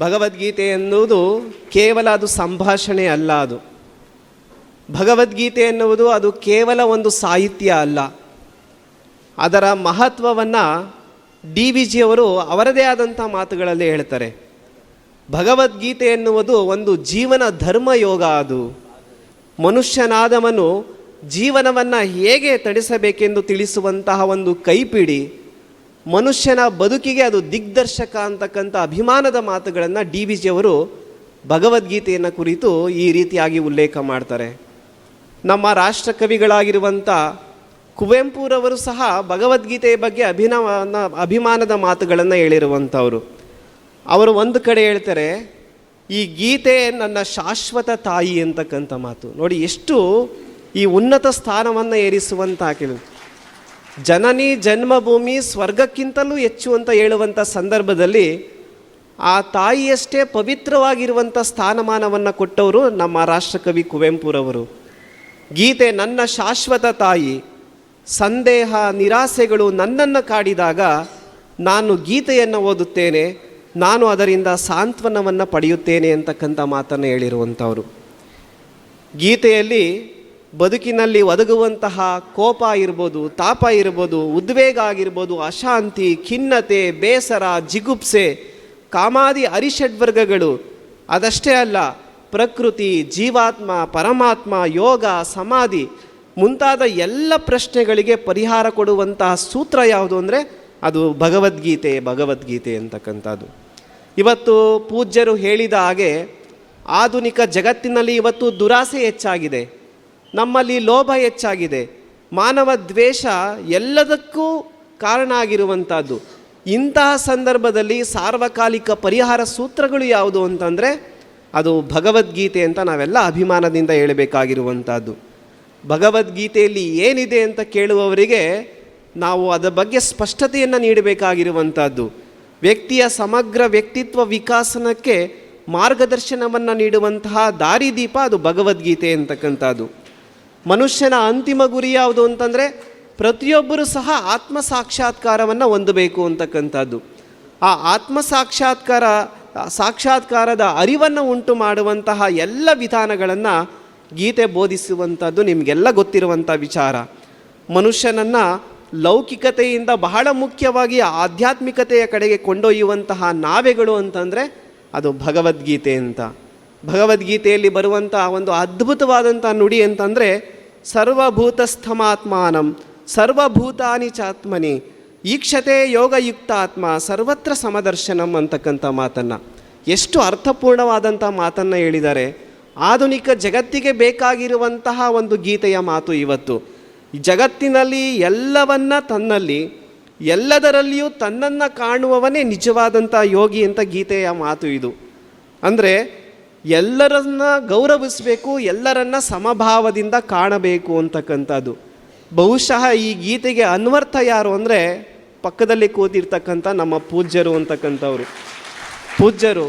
ಭಗವದ್ಗೀತೆ ಎನ್ನುವುದು ಕೇವಲ ಅದು ಸಂಭಾಷಣೆ ಅಲ್ಲ ಅದು. ಭಗವದ್ಗೀತೆ ಎನ್ನುವುದು ಅದು ಕೇವಲ ಒಂದು ಸಾಹಿತ್ಯ ಅಲ್ಲ. ಅದರ ಮಹತ್ವವನ್ನು ಡಿ ವಿ ಜಿಯವರು ಅವರದೇ ಆದಂಥ ಮಾತುಗಳಲ್ಲಿ ಹೇಳ್ತಾರೆ. ಭಗವದ್ಗೀತೆ ಎನ್ನುವುದು ಒಂದು ಜೀವನ ಧರ್ಮಯೋಗ ಅದು. ಮನುಷ್ಯನಾದವನು ಜೀವನವನ್ನು ಹೇಗೆ ತಡಿಸಬೇಕೆಂದು ತಿಳಿಸುವಂತಹ ಒಂದು ಕೈಪಿಡಿ ಮನುಷ್ಯನ ಬದುಕಿಗೆ ಅದು ದಿಗ್ದರ್ಶಕ ಅಂತಕ್ಕಂಥ ಅಭಿಮಾನದ ಮಾತುಗಳನ್ನು ಡಿ ವಿ ಜಿಯವರು ಭಗವದ್ಗೀತೆಯನ್ನು ಕುರಿತು ಈ ರೀತಿಯಾಗಿ ಉಲ್ಲೇಖ ಮಾಡ್ತಾರೆ. ನಮ್ಮ ರಾಷ್ಟ್ರ ಕವಿಗಳಾಗಿರುವಂಥ ಕುವೆಂಪುರವರು ಸಹ ಭಗವದ್ಗೀತೆಯ ಬಗ್ಗೆ ಅಭಿನವನ, ಅಭಿಮಾನದ ಮಾತುಗಳನ್ನು ಹೇಳಿರುವಂಥವರು. ಅವರು ಒಂದು ಕಡೆ ಹೇಳ್ತಾರೆ, ಈ ಗೀತೆ ನನ್ನ ಶಾಶ್ವತ ತಾಯಿ ಅಂತಕ್ಕಂಥ ಮಾತು. ನೋಡಿ, ಎಷ್ಟು ಈ ಉನ್ನತ ಸ್ಥಾನವನ್ನು ಏರಿಸುವಂಥ ಕೆಲವು ಜನನಿ ಜನ್ಮಭೂಮಿ ಸ್ವರ್ಗಕ್ಕಿಂತಲೂ ಹೆಚ್ಚು ಅಂತ ಹೇಳುವಂಥ ಸಂದರ್ಭದಲ್ಲಿ ಆ ತಾಯಿಯಷ್ಟೇ ಪವಿತ್ರವಾಗಿರುವಂಥ ಸ್ಥಾನಮಾನವನ್ನು ಕೊಟ್ಟವರು ನಮ್ಮ ರಾಷ್ಟ್ರಕವಿ ಕುವೆಂಪುರವರು. ಗೀತೆ ನನ್ನ ಶಾಶ್ವತ ತಾಯಿ, ಸಂದೇಹ, ನಿರಾಸೆಗಳು ನನ್ನನ್ನು ಕಾಡಿದಾಗ ನಾನು ಗೀತೆಯನ್ನು ಓದುತ್ತೇನೆ, ನಾನು ಅದರಿಂದ ಸಾಂತ್ವನವನ್ನು ಪಡೆಯುತ್ತೇನೆ ಅಂತಕ್ಕಂಥ ಮಾತನ್ನು ಹೇಳಿರುವಂಥವರು. ಗೀತೆಯಲ್ಲಿ ಬದುಕಿನಲ್ಲಿ ಒದಗುವಂತಹ ಕೋಪ ಇರ್ಬೋದು, ತಾಪ ಇರ್ಬೋದು ಉದ್ವೇಗ ಆಗಿರ್ಬೋದು ಅಶಾಂತಿ, ಖಿನ್ನತೆ, ಬೇಸರ, ಜಿಗುಪ್ಸೆ, ಕಾಮಾದಿ ಅರಿಷಡ್ವರ್ಗಗಳು. ಅದಷ್ಟೇ ಅಲ್ಲ, ಪ್ರಕೃತಿ, ಜೀವಾತ್ಮ, ಪರಮಾತ್ಮ, ಯೋಗ, ಸಮಾಧಿ ಮುಂತಾದ ಎಲ್ಲ ಪ್ರಶ್ನೆಗಳಿಗೆ ಪರಿಹಾರ ಕೊಡುವಂತಹ ಸೂತ್ರ ಯಾವುದು ಅಂದರೆ ಅದು ಭಗವದ್ಗೀತೆ ಭಗವದ್ಗೀತೆ ಅಂತಕ್ಕಂಥದ್ದು. ಇವತ್ತು ಪೂಜ್ಯರು ಹೇಳಿದ ಹಾಗೆ ಆಧುನಿಕ ಜಗತ್ತಿನಲ್ಲಿ ಇವತ್ತು ದುರಾಸೆ ಹೆಚ್ಚಾಗಿದೆ. ನಮ್ಮಲ್ಲಿ ಲೋಭ ಹೆಚ್ಚಾಗಿದೆ. ಮಾನವ ದ್ವೇಷ ಎಲ್ಲದಕ್ಕೂ ಕಾರಣ ಆಗಿರುವಂಥದ್ದು. ಇಂತಹ ಸಂದರ್ಭದಲ್ಲಿ ಸಾರ್ವಕಾಲಿಕ ಪರಿಹಾರ ಸೂತ್ರಗಳು ಯಾವುದು ಅಂತಂದರೆ, ಅದು ಭಗವದ್ಗೀತೆ ಅಂತ ನಾವೆಲ್ಲ ಅಭಿಮಾನದಿಂದ ಹೇಳಬೇಕಾಗಿರುವಂಥದ್ದು. ಭಗವದ್ಗೀತೆಯಲ್ಲಿ ಏನಿದೆ ಅಂತ ಕೇಳುವವರಿಗೆ ನಾವು ಅದರ ಬಗ್ಗೆ ಸ್ಪಷ್ಟತೆಯನ್ನು ನೀಡಬೇಕಾಗಿರುವಂಥದ್ದು. ವ್ಯಕ್ತಿಯ ಸಮಗ್ರ ವ್ಯಕ್ತಿತ್ವ ವಿಕಾಸನಕ್ಕೆ ಮಾರ್ಗದರ್ಶನವನ್ನು ನೀಡುವಂತಹ ದಾರಿದೀಪ ಅದು ಭಗವದ್ಗೀತೆ ಅಂತಕ್ಕಂಥದ್ದು. ಮನುಷ್ಯನ ಅಂತಿಮ ಗುರಿ ಯಾವುದು ಅಂತಂದರೆ ಪ್ರತಿಯೊಬ್ಬರೂ ಸಹ ಆತ್ಮ ಸಾಕ್ಷಾತ್ಕಾರವನ್ನು ಹೊಂದಬೇಕು ಅಂತಕ್ಕಂಥದ್ದು. ಆ ಆತ್ಮ ಸಾಕ್ಷಾತ್ಕಾರ, ಸಾಕ್ಷಾತ್ಕಾರದ ಅರಿವನ್ನು ಉಂಟು ಮಾಡುವಂತಹ ಎಲ್ಲ ವಿಧಾನಗಳನ್ನು ಗೀತೆ ಬೋಧಿಸುವಂಥದ್ದು ನಿಮಗೆಲ್ಲ ಗೊತ್ತಿರುವಂಥ ವಿಚಾರ. ಮನುಷ್ಯನನ್ನು ಲೌಕಿಕತೆಯಿಂದ ಬಹಳ ಮುಖ್ಯವಾಗಿ ಆಧ್ಯಾತ್ಮಿಕತೆಯ ಕಡೆಗೆ ಕೊಂಡೊಯ್ಯುವಂತಹ ನಾವೆಗಳು ಅಂತಂದರೆ ಅದು ಭಗವದ್ಗೀತೆ ಅಂತ. ಭಗವದ್ಗೀತೆಯಲ್ಲಿ ಬರುವಂಥ ಒಂದು ಅದ್ಭುತವಾದಂಥ ನುಡಿ ಅಂತಂದರೆ ಸರ್ವಭೂತಸ್ಥಮಾತ್ಮಾನಂ, ಸರ್ವಭೂತಾನಿ ಚಾತ್ಮನಿ, ಈಕ್ಷತೆ ಯೋಗಯುಕ್ತಾತ್ಮ, ಸರ್ವತ್ರ ಸಮದರ್ಶನಂ ಅಂತಕ್ಕಂಥ ಮಾತನ್ನು. ಎಷ್ಟು ಅರ್ಥಪೂರ್ಣವಾದಂಥ ಮಾತನ್ನು ಹೇಳಿದ್ದಾರೆ ಆಧುನಿಕ ಜಗತ್ತಿಗೆ ಬೇಕಾಗಿರುವಂತಹ ಒಂದು ಗೀತೆಯ ಮಾತು ಇವತ್ತು. ಜಗತ್ತಿನಲ್ಲಿ ಎಲ್ಲವನ್ನ ತನ್ನಲ್ಲಿ, ಎಲ್ಲದರಲ್ಲಿಯೂ ತನ್ನನ್ನು ಕಾಣುವವನೇ ನಿಜವಾದಂಥ ಯೋಗಿ ಅಂತ ಗೀತೆಯ ಮಾತು ಇದು. ಅಂದರೆ ಎಲ್ಲರನ್ನ ಗೌರವಿಸಬೇಕು, ಎಲ್ಲರನ್ನ ಸಮಭಾವದಿಂದ ಕಾಣಬೇಕು ಅಂತಕ್ಕಂಥದ್ದು. ಬಹುಶಃ ಈ ಗೀತೆಗೆ ಅನ್ವರ್ಥ ಯಾರು ಅಂದರೆ ಪಕ್ಕದಲ್ಲಿ ಕೂತಿರ್ತಕ್ಕಂಥ ನಮ್ಮ ಪೂಜ್ಯರು ಅಂತಕ್ಕಂಥವ್ರು. ಪೂಜ್ಯರು,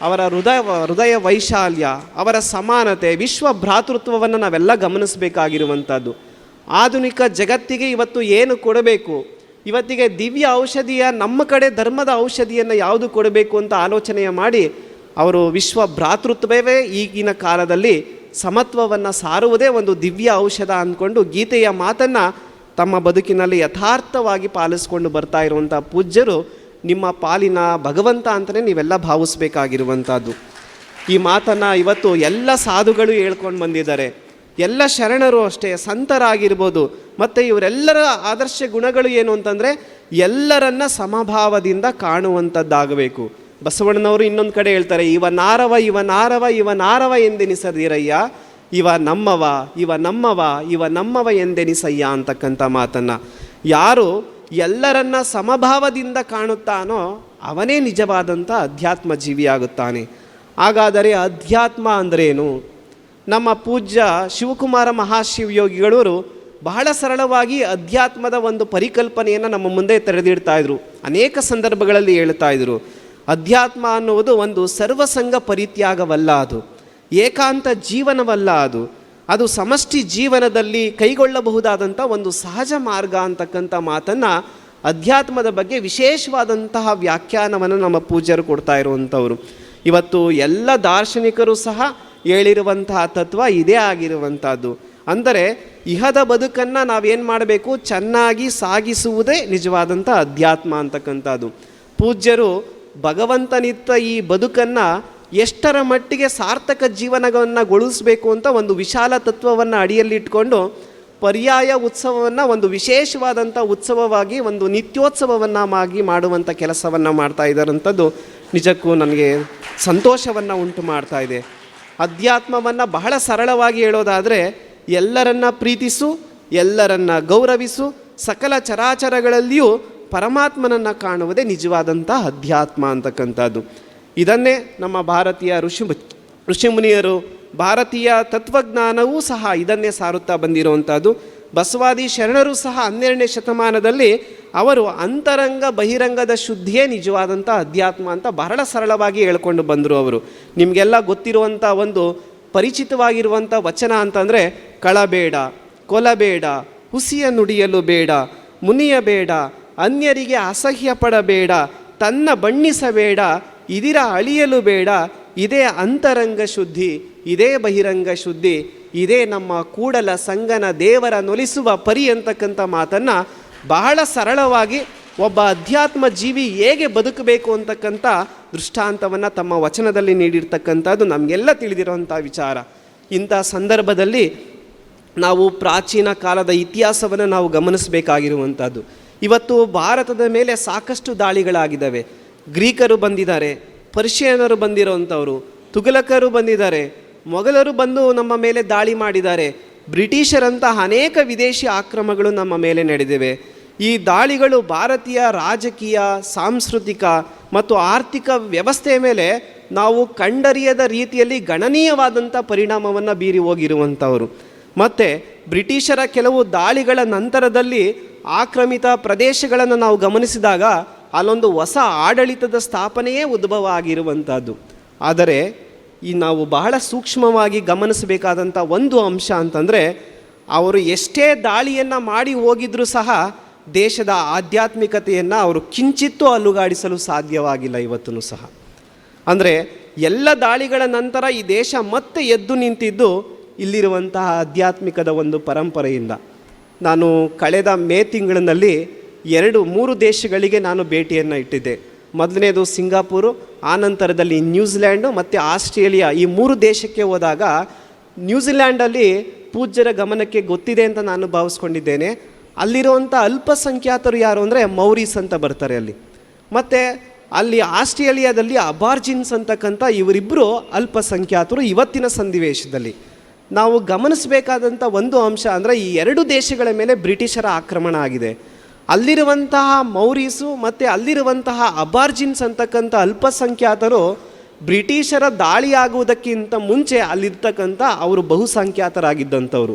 ಅವರ ಹೃದಯ ಹೃದಯ ವೈಶಾಲ್ಯ, ಅವರ ಸಮಾನತೆ, ವಿಶ್ವ ಭ್ರಾತೃತ್ವವನ್ನು ನಾವೆಲ್ಲ ಗಮನಿಸಬೇಕಾಗಿರುವಂಥದ್ದು. ಆಧುನಿಕ ಜಗತ್ತಿಗೆ ಇವತ್ತು ಏನು ಕೊಡಬೇಕು? ಇವತ್ತಿಗೆ ದಿವ್ಯ ಔಷಧಿಯ ನಮ್ಮ ಕಡೆ ಧರ್ಮದ ಔಷಧಿಯನ್ನು ಯಾವುದು ಕೊಡಬೇಕು ಅಂತ ಆಲೋಚನೆಯ ಮಾಡಿ ಅವರು ವಿಶ್ವ ಭ್ರಾತೃತ್ವವೇ ಈಗಿನ ಕಾಲದಲ್ಲಿ ಸಮತ್ವವನ್ನು ಸಾರುವುದೇ ಒಂದು ದಿವ್ಯ ಔಷಧ ಅಂದ್ಕೊಂಡು ಗೀತೆಯ ಮಾತನ್ನು ತಮ್ಮ ಬದುಕಿನಲ್ಲಿ ಯಥಾರ್ಥವಾಗಿ ಪಾಲಿಸ್ಕೊಂಡು ಬರ್ತಾ ಇರುವಂಥ ಪೂಜ್ಯರು ನಿಮ್ಮ ಪಾಲಿನ ಭಗವಂತ ಅಂತಲೇ ನೀವೆಲ್ಲ ಭಾವಿಸ್ಬೇಕಾಗಿರುವಂಥದ್ದು ಈ ಮಾತನ್ನು ಇವತ್ತು ಎಲ್ಲ ಸಾಧುಗಳು ಹೇಳ್ಕೊಂಡು ಬಂದಿದ್ದಾರೆ. ಎಲ್ಲ ಶರಣರು ಅಷ್ಟೇ, ಸಂತರಾಗಿರ್ಬೋದು, ಮತ್ತು ಇವರೆಲ್ಲರ ಆದರ್ಶ ಗುಣಗಳು ಏನು ಅಂತಂದರೆ ಎಲ್ಲರನ್ನ ಸಮಭಾವದಿಂದ ಕಾಣುವಂಥದ್ದಾಗಬೇಕು ಬಸವಣ್ಣನವರು ಇನ್ನೊಂದು ಕಡೆ ಹೇಳ್ತಾರೆ, ಇವ ನಾರವ ಇವ ನಾರವ ಇವ ನಾರವ ಎಂದೆನಿಸದಿರಯ್ಯ, ಇವ ನಮ್ಮವ ಇವ ನಮ್ಮವ ಇವ ನಮ್ಮವ ಎಂದೆನಿಸಯ್ಯ ಅಂತಕ್ಕಂಥ ಮಾತನ್ನು. ಯಾರು ಎಲ್ಲರನ್ನ ಸಮಭಾವದಿಂದ ಕಾಣುತ್ತಾನೋ ಅವನೇ ನಿಜವಾದಂಥ ಅಧ್ಯಾತ್ಮ ಜೀವಿಯಾಗುತ್ತಾನೆ. ಹಾಗಾದರೆ ಅಧ್ಯಾತ್ಮ ಅಂದ್ರೇನು? ನಮ್ಮ ಪೂಜ್ಯ ಶಿವಕುಮಾರ ಮಹಾಶಿವಯೋಗಿಗಳವರು ಬಹಳ ಸರಳವಾಗಿ ಅಧ್ಯಾತ್ಮದ ಒಂದು ಪರಿಕಲ್ಪನೆಯನ್ನು ನಮ್ಮ ಮುಂದೆ ತೆರೆದಿಡ್ತಾ ಇದ್ರು. ಅನೇಕ ಸಂದರ್ಭಗಳಲ್ಲಿ ಹೇಳ್ತಾ ಇದ್ರು. ಅಧ್ಯಾತ್ಮ ಅನ್ನುವುದು ಒಂದು ಸರ್ವಸಂಗ ಪರಿತ್ಯಾಗವಲ್ಲ ಅದು. ಏಕಾಂತ ಜೀವನವಲ್ಲ ಅದು. ಅದು ಸಮಷ್ಟಿ ಜೀವನದಲ್ಲಿ ಕೈಗೊಳ್ಳಬಹುದಾದಂಥ ಒಂದು ಸಹಜ ಮಾರ್ಗ ಅಂತಕ್ಕಂಥ ಮಾತನ್ನು ಅಧ್ಯಾತ್ಮದ ಬಗ್ಗೆ ವಿಶೇಷವಾದಂತಹ ವ್ಯಾಖ್ಯಾನವನ್ನು ನಮ್ಮ ಪೂಜ್ಯರು ಕೊಡ್ತಾ ಇರುವಂಥವ್ರು. ಇವತ್ತು ಎಲ್ಲ ದಾರ್ಶನಿಕರು ಸಹ ಹೇಳಿರುವಂತಹ ತತ್ವ ಇದೇ ಆಗಿರುವಂಥದ್ದು. ಅಂದರೆ ಇಹದ ಬದುಕನ್ನು ನಾವೇನು ಮಾಡಬೇಕು? ಚೆನ್ನಾಗಿ ಸಾಗಿಸುವುದೇ ನಿಜವಾದಂಥ ಅಧ್ಯಾತ್ಮ ಅಂತಕ್ಕಂಥದ್ದು. ಪೂಜ್ಯರು ಭಗವಂತನಿತ್ತ ಈ ಬದುಕನ್ನು ಎಷ್ಟರ ಮಟ್ಟಿಗೆ ಸಾರ್ಥಕ ಜೀವನವನ್ನು ಗೊಳಿಸಬೇಕು ಅಂತ ಒಂದು ವಿಶಾಲ ತತ್ವವನ್ನು ಅಡಿಯಲ್ಲಿಟ್ಕೊಂಡು ಪರ್ಯಾಯ ಉತ್ಸವವನ್ನು, ಒಂದು ವಿಶೇಷವಾದಂಥ ಉತ್ಸವವಾಗಿ, ಒಂದು ನಿತ್ಯೋತ್ಸವವನ್ನು ಆಗಿ ಮಾಡುವಂಥ ಕೆಲಸವನ್ನು ಮಾಡ್ತಾ ಇದ್ದಾರಂಥದ್ದು ನಿಜಕ್ಕೂ ನನಗೆ ಸಂತೋಷವನ್ನು ಉಂಟು ಮಾಡ್ತಾ ಇದೆ. ಅಧ್ಯಾತ್ಮವನ್ನು ಬಹಳ ಸರಳವಾಗಿ ಹೇಳೋದಾದರೆ, ಎಲ್ಲರನ್ನ ಪ್ರೀತಿಸು, ಎಲ್ಲರನ್ನ ಗೌರವಿಸು, ಸಕಲ ಚರಾಚರಗಳಲ್ಲಿಯೂ ಪರಮಾತ್ಮನನ್ನು ಕಾಣುವುದೇ ನಿಜವಾದಂಥ ಅಧ್ಯಾತ್ಮ ಅಂತಕ್ಕಂಥದ್ದು. ಇದನ್ನೇ ನಮ್ಮ ಭಾರತೀಯ ಋಷಿ ಋಷಿಮುನಿಯರು ಭಾರತೀಯ ತತ್ವಜ್ಞಾನವೂ ಸಹ ಇದನ್ನೇ ಸಾರುತ್ತಾ ಬಂದಿರುವಂಥದ್ದು. ಬಸವಾದಿ ಶರಣರು ಸಹ ಹನ್ನೆರಡನೇ ಶತಮಾನದಲ್ಲಿ ಅವರು ಅಂತರಂಗ ಬಹಿರಂಗದ ಶುದ್ಧಿಯೇ ನಿಜವಾದಂಥ ಅಧ್ಯಾತ್ಮ ಅಂತ ಬಹಳ ಸರಳವಾಗಿ ಹೇಳ್ಕೊಂಡು ಬಂದರು ಅವರು. ನಿಮಗೆಲ್ಲ ಗೊತ್ತಿರುವಂಥ ಒಂದು ಪರಿಚಿತವಾಗಿರುವಂಥ ವಚನ ಅಂತಂದರೆ ಕಳಬೇಡ, ಕೊಲಬೇಡ, ಹುಸಿಯ ನುಡಿಯಲು ಬೇಡ ಮುನಿಯಬೇಡ ಅನ್ಯರಿಗೆ ಅಸಹ್ಯ ಪಡಬೇಡ ತನ್ನ ಬಣ್ಣಿಸಬೇಡ, ಇದಿರ ಅಳಿಯಲು ಬೇಡ, ಇದೇ ಅಂತರಂಗ ಶುದ್ಧಿ, ಇದೇ ಬಹಿರಂಗ ಶುದ್ಧಿ, ಇದೇ ನಮ್ಮ ಕೂಡಲ ಸಂಗನ ದೇವರ ನೊಲಿಸುವ ಪರಿ ಅಂತಕ್ಕಂಥ ಮಾತನ್ನು ಬಹಳ ಸರಳವಾಗಿ ಒಬ್ಬ ಅಧ್ಯಾತ್ಮ ಜೀವಿ ಹೇಗೆ ಬದುಕಬೇಕು ಅಂತಕ್ಕಂಥ ದೃಷ್ಟಾಂತವನ್ನು ತಮ್ಮ ವಚನದಲ್ಲಿ ನೀಡಿರ್ತಕ್ಕಂಥದ್ದು ನಮಗೆಲ್ಲ ತಿಳಿದಿರುವಂಥ ವಿಚಾರ. ಇಂಥ ಸಂದರ್ಭದಲ್ಲಿ ನಾವು ಪ್ರಾಚೀನ ಕಾಲದ ಇತಿಹಾಸವನ್ನು ನಾವು ಗಮನಿಸಬೇಕಾಗಿರುವಂಥದ್ದು. ಇವತ್ತು ಭಾರತದ ಮೇಲೆ ಸಾಕಷ್ಟು ದಾಳಿಗಳಾಗಿದ್ದಾವೆ. ಗ್ರೀಕರು ಬಂದಿದ್ದಾರೆ, ಪರ್ಷಿಯನರು ಬಂದಿರೋವಂಥವರು ತುಗಲಕರು ಬಂದಿದ್ದಾರೆ, ಮೊಘಲರು ಬಂದು ನಮ್ಮ ಮೇಲೆ ದಾಳಿ ಮಾಡಿದ್ದಾರೆ. ಬ್ರಿಟಿಷರಂತಹ ಅನೇಕ ವಿದೇಶಿ ಆಕ್ರಮಗಳು ನಮ್ಮ ಮೇಲೆ ನಡೆದಿವೆ. ಈ ದಾಳಿಗಳು ಭಾರತೀಯ ರಾಜಕೀಯ, ಸಾಂಸ್ಕೃತಿಕ ಮತ್ತು ಆರ್ಥಿಕ ವ್ಯವಸ್ಥೆಯ ಮೇಲೆ ನಾವು ಕಂಡರಿಯದ ರೀತಿಯಲ್ಲಿ ಗಣನೀಯವಾದಂಥ ಪರಿಣಾಮವನ್ನು ಬೀರಿ ಹೋಗಿರುವಂಥವರು. ಮತ್ತು ಬ್ರಿಟಿಷರ ಕೆಲವು ದಾಳಿಗಳ ನಂತರದಲ್ಲಿ ಆಕ್ರಮಿತ ಪ್ರದೇಶಗಳನ್ನು ನಾವು ಗಮನಿಸಿದಾಗ ಅಲ್ಲೊಂದು ಹೊಸ ಆಡಳಿತದ ಸ್ಥಾಪನೆಯೇ ಉದ್ಭವ ಆಗಿರುವಂಥದ್ದು ಆದರೆ ಈ ನಾವು ಬಹಳ ಸೂಕ್ಷ್ಮವಾಗಿ ಗಮನಿಸಬೇಕಾದಂಥ ಒಂದು ಅಂಶ ಅಂತಂದರೆ, ಅವರು ಎಷ್ಟೇ ದಾಳಿಯನ್ನು ಮಾಡಿ ಹೋಗಿದ್ರೂ ಸಹ ದೇಶದ ಆಧ್ಯಾತ್ಮಿಕತೆಯನ್ನು ಅವರು ಕಿಂಚಿತ್ತೂ ಅಲುಗಾಡಿಸಲು ಸಾಧ್ಯವಾಗಿಲ್ಲ ಇವತ್ತೂ ಸಹ. ಅಂದರೆ ಎಲ್ಲ ದಾಳಿಗಳ ನಂತರ ಈ ದೇಶ ಮತ್ತೆ ಎದ್ದು ನಿಂತಿದ್ದು ಇಲ್ಲಿರುವಂತಹ ಆಧ್ಯಾತ್ಮಿಕದ ಒಂದು ಪರಂಪರೆಯಿಂದ. ನಾನು ಕಳೆದ ಮೇ ತಿಂಗಳಿನಲ್ಲಿ ಎರಡು, ಮೂರು ದೇಶಗಳಿಗೆ ನಾನು ಭೇಟಿಯನ್ನು ಇಟ್ಟಿದ್ದೆ. ಮೊದಲನೇದು ಸಿಂಗಾಪುರು ಆನಂತರದಲ್ಲಿ ನ್ಯೂಜಿಲ್ಯಾಂಡು ಮತ್ತು ಆಸ್ಟ್ರೇಲಿಯಾ ಈ ಮೂರು ದೇಶಕ್ಕೆ ಹೋದಾಗ ನ್ಯೂಜಿಲ್ಯಾಂಡಲ್ಲಿ ಪೂಜ್ಯರ ಗಮನಕ್ಕೆ ಗೊತ್ತಿದೆ ಅಂತ ನಾನು ಭಾವಿಸ್ಕೊಂಡಿದ್ದೇನೆ. ಅಲ್ಲಿರುವಂಥ ಅಲ್ಪಸಂಖ್ಯಾತರು ಯಾರು ಅಂದರೆ ಮೌರೀಸ್ ಅಂತ ಬರ್ತಾರೆ ಅಲ್ಲಿ. ಮತ್ತು ಅಲ್ಲಿ ಆಸ್ಟ್ರೇಲಿಯಾದಲ್ಲಿ ಅಬಾರ್ಜಿನ್ಸ್ ಅಂತಕ್ಕಂಥ ಇವರಿಬ್ಬರು ಅಲ್ಪಸಂಖ್ಯಾತರು ಇವತ್ತಿನ ಸನ್ನಿವೇಶದಲ್ಲಿ. ನಾವು ಗಮನಿಸಬೇಕಾದಂಥ ಒಂದು ಅಂಶ ಅಂದರೆ ಈ ಎರಡು ದೇಶಗಳ ಮೇಲೆ ಬ್ರಿಟಿಷರ ಆಕ್ರಮಣ ಆಗಿದೆ. ಅಲ್ಲಿರುವಂತಹ ಮೌರೀಸು ಮತ್ತು ಅಲ್ಲಿರುವಂತಹ ಅಬಾರ್ಜಿನ್ಸ್ ಅಂತಕ್ಕಂಥ ಅಲ್ಪಸಂಖ್ಯಾತರು ಬ್ರಿಟಿಷರ ದಾಳಿಯಾಗುವುದಕ್ಕಿಂತ ಮುಂಚೆ ಅಲ್ಲಿರ್ತಕ್ಕಂಥ ಅವರು ಬಹುಸಂಖ್ಯಾತರಾಗಿದ್ದಂಥವ್ರು.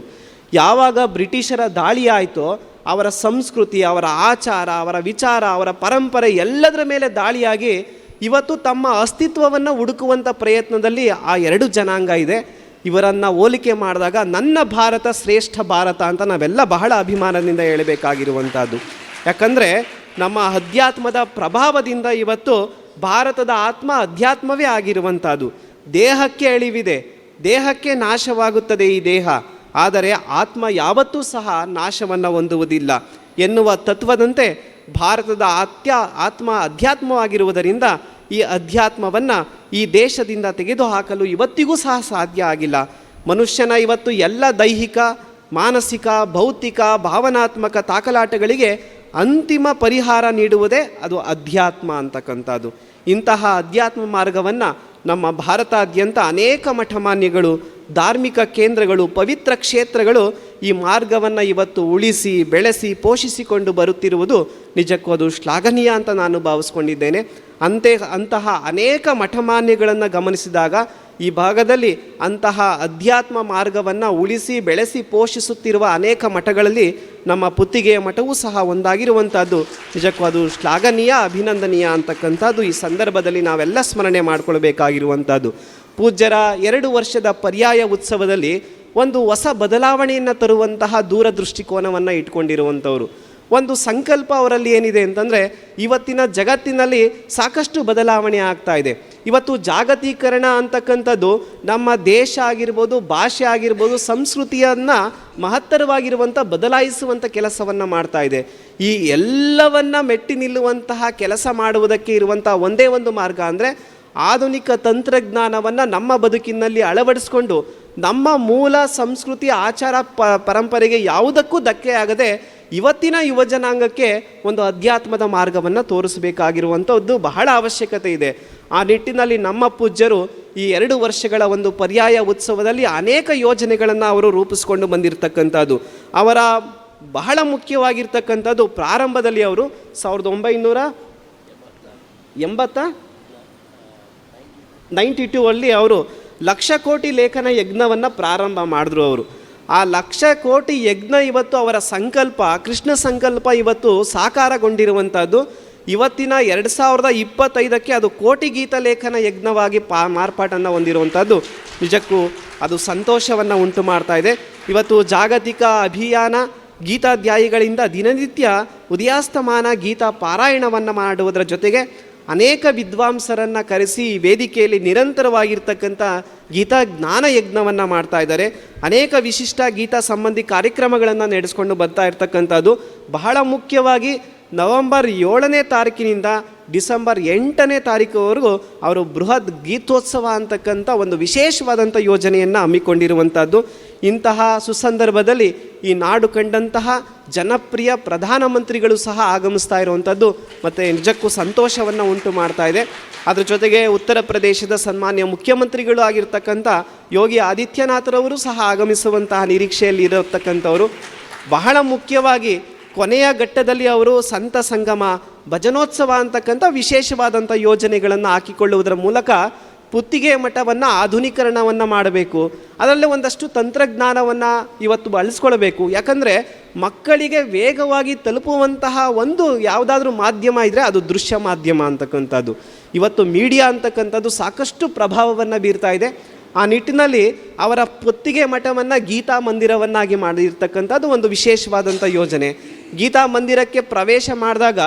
ಯಾವಾಗ ಬ್ರಿಟಿಷರ ದಾಳಿ ಆಯಿತೋ, ಅವರ ಸಂಸ್ಕೃತಿ, ಅವರ ಆಚಾರ, ಅವರ ವಿಚಾರ, ಅವರ ಪರಂಪರೆ ಎಲ್ಲದರ ಮೇಲೆ ದಾಳಿಯಾಗಿ ಇವತ್ತು ತಮ್ಮ ಅಸ್ತಿತ್ವವನ್ನು ಹುಡುಕುವಂಥ ಪ್ರಯತ್ನದಲ್ಲಿ ಆ ಎರಡು ಜನಾಂಗ ಇದೆ. ಇವರನ್ನು ಹೋಲಿಕೆ ಮಾಡಿದಾಗ ನನ್ನ ಭಾರತ ಶ್ರೇಷ್ಠ ಭಾರತ ಅಂತ ನಾವೆಲ್ಲ ಬಹಳ ಅಭಿಮಾನದಿಂದ ಹೇಳಬೇಕಾಗಿರುವಂಥದ್ದು. ಯಾಕಂದರೆ ನಮ್ಮ ಅಧ್ಯಾತ್ಮದ ಪ್ರಭಾವದಿಂದ ಇವತ್ತು ಭಾರತದ ಆತ್ಮ ಅಧ್ಯಾತ್ಮವೇ ಆಗಿರುವಂಥದ್ದು. ದೇಹಕ್ಕೆ ಅಳಿವಿದೆ, ದೇಹಕ್ಕೆ ನಾಶವಾಗುತ್ತದೆ ಈ ದೇಹ. ಆದರೆ ಆತ್ಮ ಯಾವತ್ತೂ ಸಹ ನಾಶವನ್ನು ಹೊಂದುವುದಿಲ್ಲ ಎನ್ನುವ ತತ್ವದಂತೆ ಭಾರತದ ಆತ್ಯ, ಆತ್ಮ ಅಧ್ಯಾತ್ಮವಾಗಿರುವುದರಿಂದ ಈ ಅಧ್ಯಾತ್ಮವನ್ನು ಈ ದೇಶದಿಂದ ತೆಗೆದುಹಾಕಲು ಇವತ್ತಿಗೂ ಸಹ ಸಾಧ್ಯ ಆಗಿಲ್ಲ. ಮನುಷ್ಯನ ಇವತ್ತು ಎಲ್ಲ ದೈಹಿಕ, ಮಾನಸಿಕ, ಭೌತಿಕ, ಭಾವನಾತ್ಮಕ ತಾಕಲಾಟಗಳಿಗೆ ಅಂತಿಮ ಪರಿಹಾರ ನೀಡುವುದೇ ಅದು ಅಧ್ಯಾತ್ಮ ಅಂತಕ್ಕಂಥದ್ದು. ಇಂತಹ ಅಧ್ಯಾತ್ಮ ಮಾರ್ಗವನ್ನು ನಮ್ಮ ಭಾರತಾದ್ಯಂತ ಅನೇಕ ಮಠಮಾನ್ಯಗಳು, ಧಾರ್ಮಿಕ ಕೇಂದ್ರಗಳು, ಪವಿತ್ರ ಕ್ಷೇತ್ರಗಳು ಈ ಮಾರ್ಗವನ್ನು ಇವತ್ತು ಉಳಿಸಿ, ಬೆಳೆಸಿ, ಪೋಷಿಸಿಕೊಂಡು ಬರುತ್ತಿರುವುದು ನಿಜಕ್ಕೂ ಅದು ಶ್ಲಾಘನೀಯ ಅಂತ ನಾನು ಭಾವಿಸ್ಕೊಂಡಿದ್ದೇನೆ. ಅಂತೆ, ಅಂತಹ ಅನೇಕ ಮಠಮಾನ್ಯಗಳನ್ನು ಗಮನಿಸಿದಾಗ ಈ ಭಾಗದಲ್ಲಿ ಅಂತಹ ಅಧ್ಯಾತ್ಮ ಮಾರ್ಗವನ್ನು ಉಳಿಸಿ, ಬೆಳೆಸಿ, ಪೋಷಿಸುತ್ತಿರುವ ಅನೇಕ ಮಠಗಳಲ್ಲಿ ನಮ್ಮ ಪುತ್ತಿಗೆಯ ಮಠವೂ ಸಹ ಒಂದಾಗಿರುವಂಥದ್ದು. ನಿಜಕ್ಕೂ ಅದು ಶ್ಲಾಘನೀಯ, ಅಭಿನಂದನೀಯ ಅಂತಕ್ಕಂಥದ್ದು. ಈ ಸಂದರ್ಭದಲ್ಲಿ ನಾವೆಲ್ಲ ಸ್ಮರಣೆ ಮಾಡಿಕೊಳ್ಬೇಕಾಗಿರುವಂಥದ್ದು. ಪೂಜ್ಯರ ಎರಡು ವರ್ಷದ ಪರ್ಯಾಯ ಉತ್ಸವದಲ್ಲಿ ಒಂದು ಹೊಸ ಬದಲಾವಣೆಯನ್ನು ತರುವಂತಹ ದೂರದೃಷ್ಟಿಕೋನವನ್ನು ಇಟ್ಕೊಂಡಿರುವಂಥವರು. ಒಂದು ಸಂಕಲ್ಪ ಅವರಲ್ಲಿ ಏನಿದೆ ಅಂತಂದರೆ, ಇವತ್ತಿನ ಜಗತ್ತಿನಲ್ಲಿ ಸಾಕಷ್ಟು ಬದಲಾವಣೆ ಆಗ್ತಾ ಇದೆ. ಇವತ್ತು ಜಾಗತೀಕರಣ ಅಂತಕ್ಕಂಥದ್ದು ನಮ್ಮ ದೇಶ ಆಗಿರ್ಬೋದು, ಭಾಷೆ ಆಗಿರ್ಬೋದು, ಸಂಸ್ಕೃತಿಯನ್ನು ಮಹತ್ತರವಾಗಿರುವಂಥ, ಬದಲಾಯಿಸುವಂಥ ಕೆಲಸವನ್ನು ಮಾಡ್ತಾ ಇದೆ. ಈ ಎಲ್ಲವನ್ನ ಮೆಟ್ಟಿ ನಿಲ್ಲುವಂತಹ ಕೆಲಸ ಮಾಡುವುದಕ್ಕೆ ಇರುವಂಥ ಒಂದೇ ಒಂದು ಮಾರ್ಗ ಅಂದರೆ ಆಧುನಿಕ ತಂತ್ರಜ್ಞಾನವನ್ನು ನಮ್ಮ ಬದುಕಿನಲ್ಲಿ ಅಳವಡಿಸ್ಕೊಂಡು ನಮ್ಮ ಮೂಲ ಸಂಸ್ಕೃತಿ, ಆಚಾರ, ಪ, ಪರಂಪರೆಗೆ ಯಾವುದಕ್ಕೂ ಧಕ್ಕೆ ಆಗದೆ ಇವತ್ತಿನ ಯುವಜನಾಂಗಕ್ಕೆ ಒಂದು ಅಧ್ಯಾತ್ಮದ ಮಾರ್ಗವನ್ನು ತೋರಿಸಬೇಕಾಗಿರುವಂಥದ್ದು ಬಹಳ ಅವಶ್ಯಕತೆ ಇದೆ. ಆ ನಿಟ್ಟಿನಲ್ಲಿ ನಮ್ಮ ಪೂಜ್ಯರು ಈ ಎರಡು ವರ್ಷಗಳ ಒಂದು ಪರ್ಯಾಯ ಉತ್ಸವದಲ್ಲಿ ಅನೇಕ ಯೋಜನೆಗಳನ್ನು ಅವರು ರೂಪಿಸಿಕೊಂಡು ಬಂದಿರತಕ್ಕಂಥದ್ದು. ಅವರ ಬಹಳ ಮುಖ್ಯವಾಗಿರ್ತಕ್ಕಂಥದ್ದು ಪ್ರಾರಂಭದಲ್ಲಿ ಅವರು ಸಾವಿರದ ಒಂಬೈನೂರ ಎಂಬತ್ತ ನೈಂಟಿ ಟೂ ಅಲ್ಲಿ ಅವರು ಲಕ್ಷ ಕೋಟಿ ಲೇಖನ ಯಜ್ಞವನ್ನು ಪ್ರಾರಂಭ ಮಾಡಿದ್ರು ಅವರು. ಆ ಲಕ್ಷ ಕೋಟಿ ಯಜ್ಞ ಇವತ್ತು ಅವರ ಸಂಕಲ್ಪ, ಕೃಷ್ಣ ಸಂಕಲ್ಪ ಇವತ್ತು ಸಾಕಾರಗೊಂಡಿರುವಂಥದ್ದು ಇವತ್ತಿನ ಎರಡು ಸಾವಿರದ ಇಪ್ಪತ್ತೈದಕ್ಕೆ ಅದು ಕೋಟಿ ಗೀತ ಲೇಖನ ಯಜ್ಞವಾಗಿ ಪಾ, ಮಾರ್ಪಾಟನ್ನು ಹೊಂದಿರುವಂಥದ್ದು ನಿಜಕ್ಕೂ ಅದು ಸಂತೋಷವನ್ನು ಉಂಟು ಮಾಡ್ತಾ ಇದೆ. ಇವತ್ತು ಜಾಗತಿಕ ಅಭಿಯಾನ, ಗೀತಾಧ್ಯಾಯಿಗಳಿಂದ ದಿನನಿತ್ಯ ಉದಯಾಸ್ತಮಾನ ಗೀತಾ ಪಾರಾಯಣವನ್ನು ಮಾಡುವುದರ ಜೊತೆಗೆ ಅನೇಕ ವಿದ್ವಾಂಸರನ್ನು ಕರೆಸಿ ವೇದಿಕೆಯಲ್ಲಿ ನಿರಂತರವಾಗಿರ್ತಕ್ಕಂಥ ಗೀತಾ ಜ್ಞಾನ ಯಜ್ಞವನ್ನು ಮಾಡ್ತಾ ಇದ್ದಾರೆ. ಅನೇಕ ವಿಶಿಷ್ಟ ಗೀತಾ ಸಂಬಂಧಿ ಕಾರ್ಯಕ್ರಮಗಳನ್ನು ನಡೆಸ್ಕೊಂಡು ಬರ್ತಾ ಇರ್ತಕ್ಕಂಥದ್ದು. ಬಹಳ ಮುಖ್ಯವಾಗಿ ನವೆಂಬರ್ ಏಳನೇ ತಾರೀಕಿನಿಂದ ಡಿಸೆಂಬರ್ ಎಂಟನೇ ತಾರೀಕುವರೆಗೂ ಅವರು ಬೃಹತ್ ಗೀತೋತ್ಸವ ಅಂತಕ್ಕಂಥ ಒಂದು ವಿಶೇಷವಾದಂಥ ಯೋಜನೆಯನ್ನು ಹಮ್ಮಿಕೊಂಡಿರುವಂಥದ್ದು. ಇಂತಹ ಸುಸಂದರ್ಭದಲ್ಲಿ ಈ ನಾಡು ಕಂಡಂತಹ ಜನಪ್ರಿಯ ಪ್ರಧಾನಮಂತ್ರಿಗಳು ಸಹ ಆಗಮಿಸ್ತಾ ಇರುವಂಥದ್ದು ಮತ್ತು ನಿಜಕ್ಕೂ ಸಂತೋಷವನ್ನು ಉಂಟು ಮಾಡ್ತಾ ಇದೆ. ಅದರ ಜೊತೆಗೆ ಉತ್ತರ ಪ್ರದೇಶದ ಸನ್ಮಾನ್ಯ ಮುಖ್ಯಮಂತ್ರಿಗಳು ಆಗಿರ್ತಕ್ಕಂಥ ಯೋಗಿ ಆದಿತ್ಯನಾಥರವರು ಸಹ ಆಗಮಿಸುವಂತಹ ನಿರೀಕ್ಷೆಯಲ್ಲಿ ಇರತಕ್ಕಂಥವರು. ಬಹಳ ಮುಖ್ಯವಾಗಿ ಕೊನೆಯ ಘಟ್ಟದಲ್ಲಿ ಅವರು ಸಂತ ಸಂಗಮ ಭಜನೋತ್ಸವ ಅಂತಕ್ಕಂಥ ವಿಶೇಷವಾದಂಥ ಯೋಜನೆಗಳನ್ನು ಹಾಕಿಕೊಳ್ಳುವುದರ ಮೂಲಕ ಪುತ್ತಿಗೆ ಮಠವನ್ನು, ಆಧುನೀಕರಣವನ್ನು ಮಾಡಬೇಕು. ಅದರಲ್ಲೇ ಒಂದಷ್ಟು ತಂತ್ರಜ್ಞಾನವನ್ನು ಇವತ್ತು ಬಳಸ್ಕೊಳ್ಬೇಕು. ಯಾಕಂದರೆ ಮಕ್ಕಳಿಗೆ ವೇಗವಾಗಿ ತಲುಪುವಂತಹ ಒಂದು ಯಾವುದಾದ್ರೂ ಮಾಧ್ಯಮ ಇದ್ದರೆ ಅದು ದೃಶ್ಯ ಮಾಧ್ಯಮ ಅಂತಕ್ಕಂಥದ್ದು. ಇವತ್ತು ಮೀಡಿಯಾ ಅಂತಕ್ಕಂಥದ್ದು ಸಾಕಷ್ಟು ಪ್ರಭಾವವನ್ನು ಬೀರ್ತಾ ಇದೆ. ಆ ನಿಟ್ಟಿನಲ್ಲಿ ಅವರ ಪೊತ್ತಿಗೆ ಮಠವನ್ನು, ಗೀತಾ ಮಂದಿರವನ್ನಾಗಿ ಮಾಡಿರ್ತಕ್ಕಂಥದ್ದು ಒಂದು ವಿಶೇಷವಾದಂಥ ಯೋಜನೆ. ಗೀತಾ ಮಂದಿರಕ್ಕೆ ಪ್ರವೇಶ ಮಾಡಿದಾಗ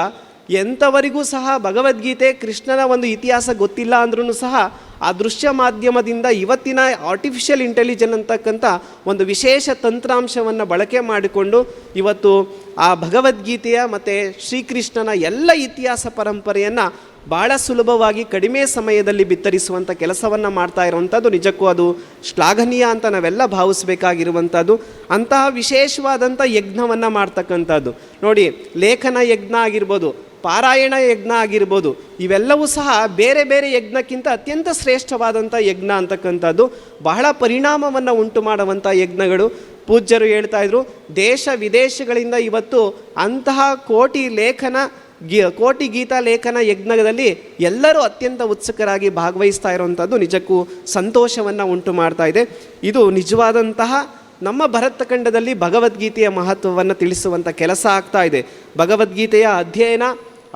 ಎಂಥವರಿಗೂ ಸಹ ಭಗವದ್ಗೀತೆ ಕೃಷ್ಣನ ಒಂದು ಇತಿಹಾಸ ಗೊತ್ತಿಲ್ಲ ಅಂದ್ರೂ ಸಹ ಆ ದೃಶ್ಯ ಮಾಧ್ಯಮದಿಂದ ಇವತ್ತಿನ ಆರ್ಟಿಫಿಷಿಯಲ್ ಇಂಟೆಲಿಜೆನ್ ಅಂತಕ್ಕಂಥ ಒಂದು ವಿಶೇಷ ತಂತ್ರಾಂಶವನ್ನು ಬಳಕೆ ಮಾಡಿಕೊಂಡು ಇವತ್ತು ಆ ಭಗವದ್ಗೀತೆಯ ಮತ್ತು ಶ್ರೀಕೃಷ್ಣನ ಎಲ್ಲ ಇತಿಹಾಸ ಪರಂಪರೆಯನ್ನು ಭಾಳ ಸುಲಭವಾಗಿ ಕಡಿಮೆ ಸಮಯದಲ್ಲಿ ಬಿತ್ತರಿಸುವಂಥ ಕೆಲಸವನ್ನು ಮಾಡ್ತಾ ಇರುವಂಥದ್ದು ನಿಜಕ್ಕೂ ಅದು ಶ್ಲಾಘನೀಯ ಅಂತ ನಾವೆಲ್ಲ ಭಾವಿಸಬೇಕಾಗಿರುವಂಥದ್ದು ಅಂತಹ ವಿಶೇಷವಾದಂಥ ಯಜ್ಞವನ್ನು ಮಾಡ್ತಕ್ಕಂಥದ್ದು. ನೋಡಿ, ಲೇಖನ ಯಜ್ಞ ಆಗಿರ್ಬೋದು ಪಾರಾಯಣ ಯಜ್ಞ ಆಗಿರ್ಬೋದು, ಇವೆಲ್ಲವೂ ಸಹ ಬೇರೆ ಬೇರೆ ಯಜ್ಞಕ್ಕಿಂತ ಅತ್ಯಂತ ಶ್ರೇಷ್ಠವಾದಂಥ ಯಜ್ಞ ಅಂತಕ್ಕಂಥದ್ದು. ಬಹಳ ಪರಿಣಾಮವನ್ನು ಉಂಟು ಮಾಡುವಂಥ ಯಜ್ಞಗಳು. ಪೂಜ್ಯರು ಹೇಳ್ತಾ ಇದ್ರು, ದೇಶ ವಿದೇಶಗಳಿಂದ ಇವತ್ತು ಅಂತಹ ಕೋಟಿ ಲೇಖನ, ಗಿ, ಕೋಟಿ ಗೀತಾ ಲೇಖನ ಯಜ್ಞದಲ್ಲಿ ಎಲ್ಲರೂ ಅತ್ಯಂತ ಉತ್ಸುಕರಾಗಿ ಭಾಗವಹಿಸ್ತಾ ಇರುವಂಥದ್ದು ನಿಜಕ್ಕೂ ಸಂತೋಷವನ್ನು ಉಂಟು ಮಾಡ್ತಾ ಇದೆ. ಇದು ನಿಜವಾದಂತಹ ನಮ್ಮ ಭರತಖಂಡದಲ್ಲಿ ಭಗವದ್ಗೀತೆಯ ಮಹತ್ವವನ್ನು ತಿಳಿಸುವಂಥ ಕೆಲಸ ಆಗ್ತಾ ಇದೆ. ಭಗವದ್ಗೀತೆಯ ಅಧ್ಯಯನ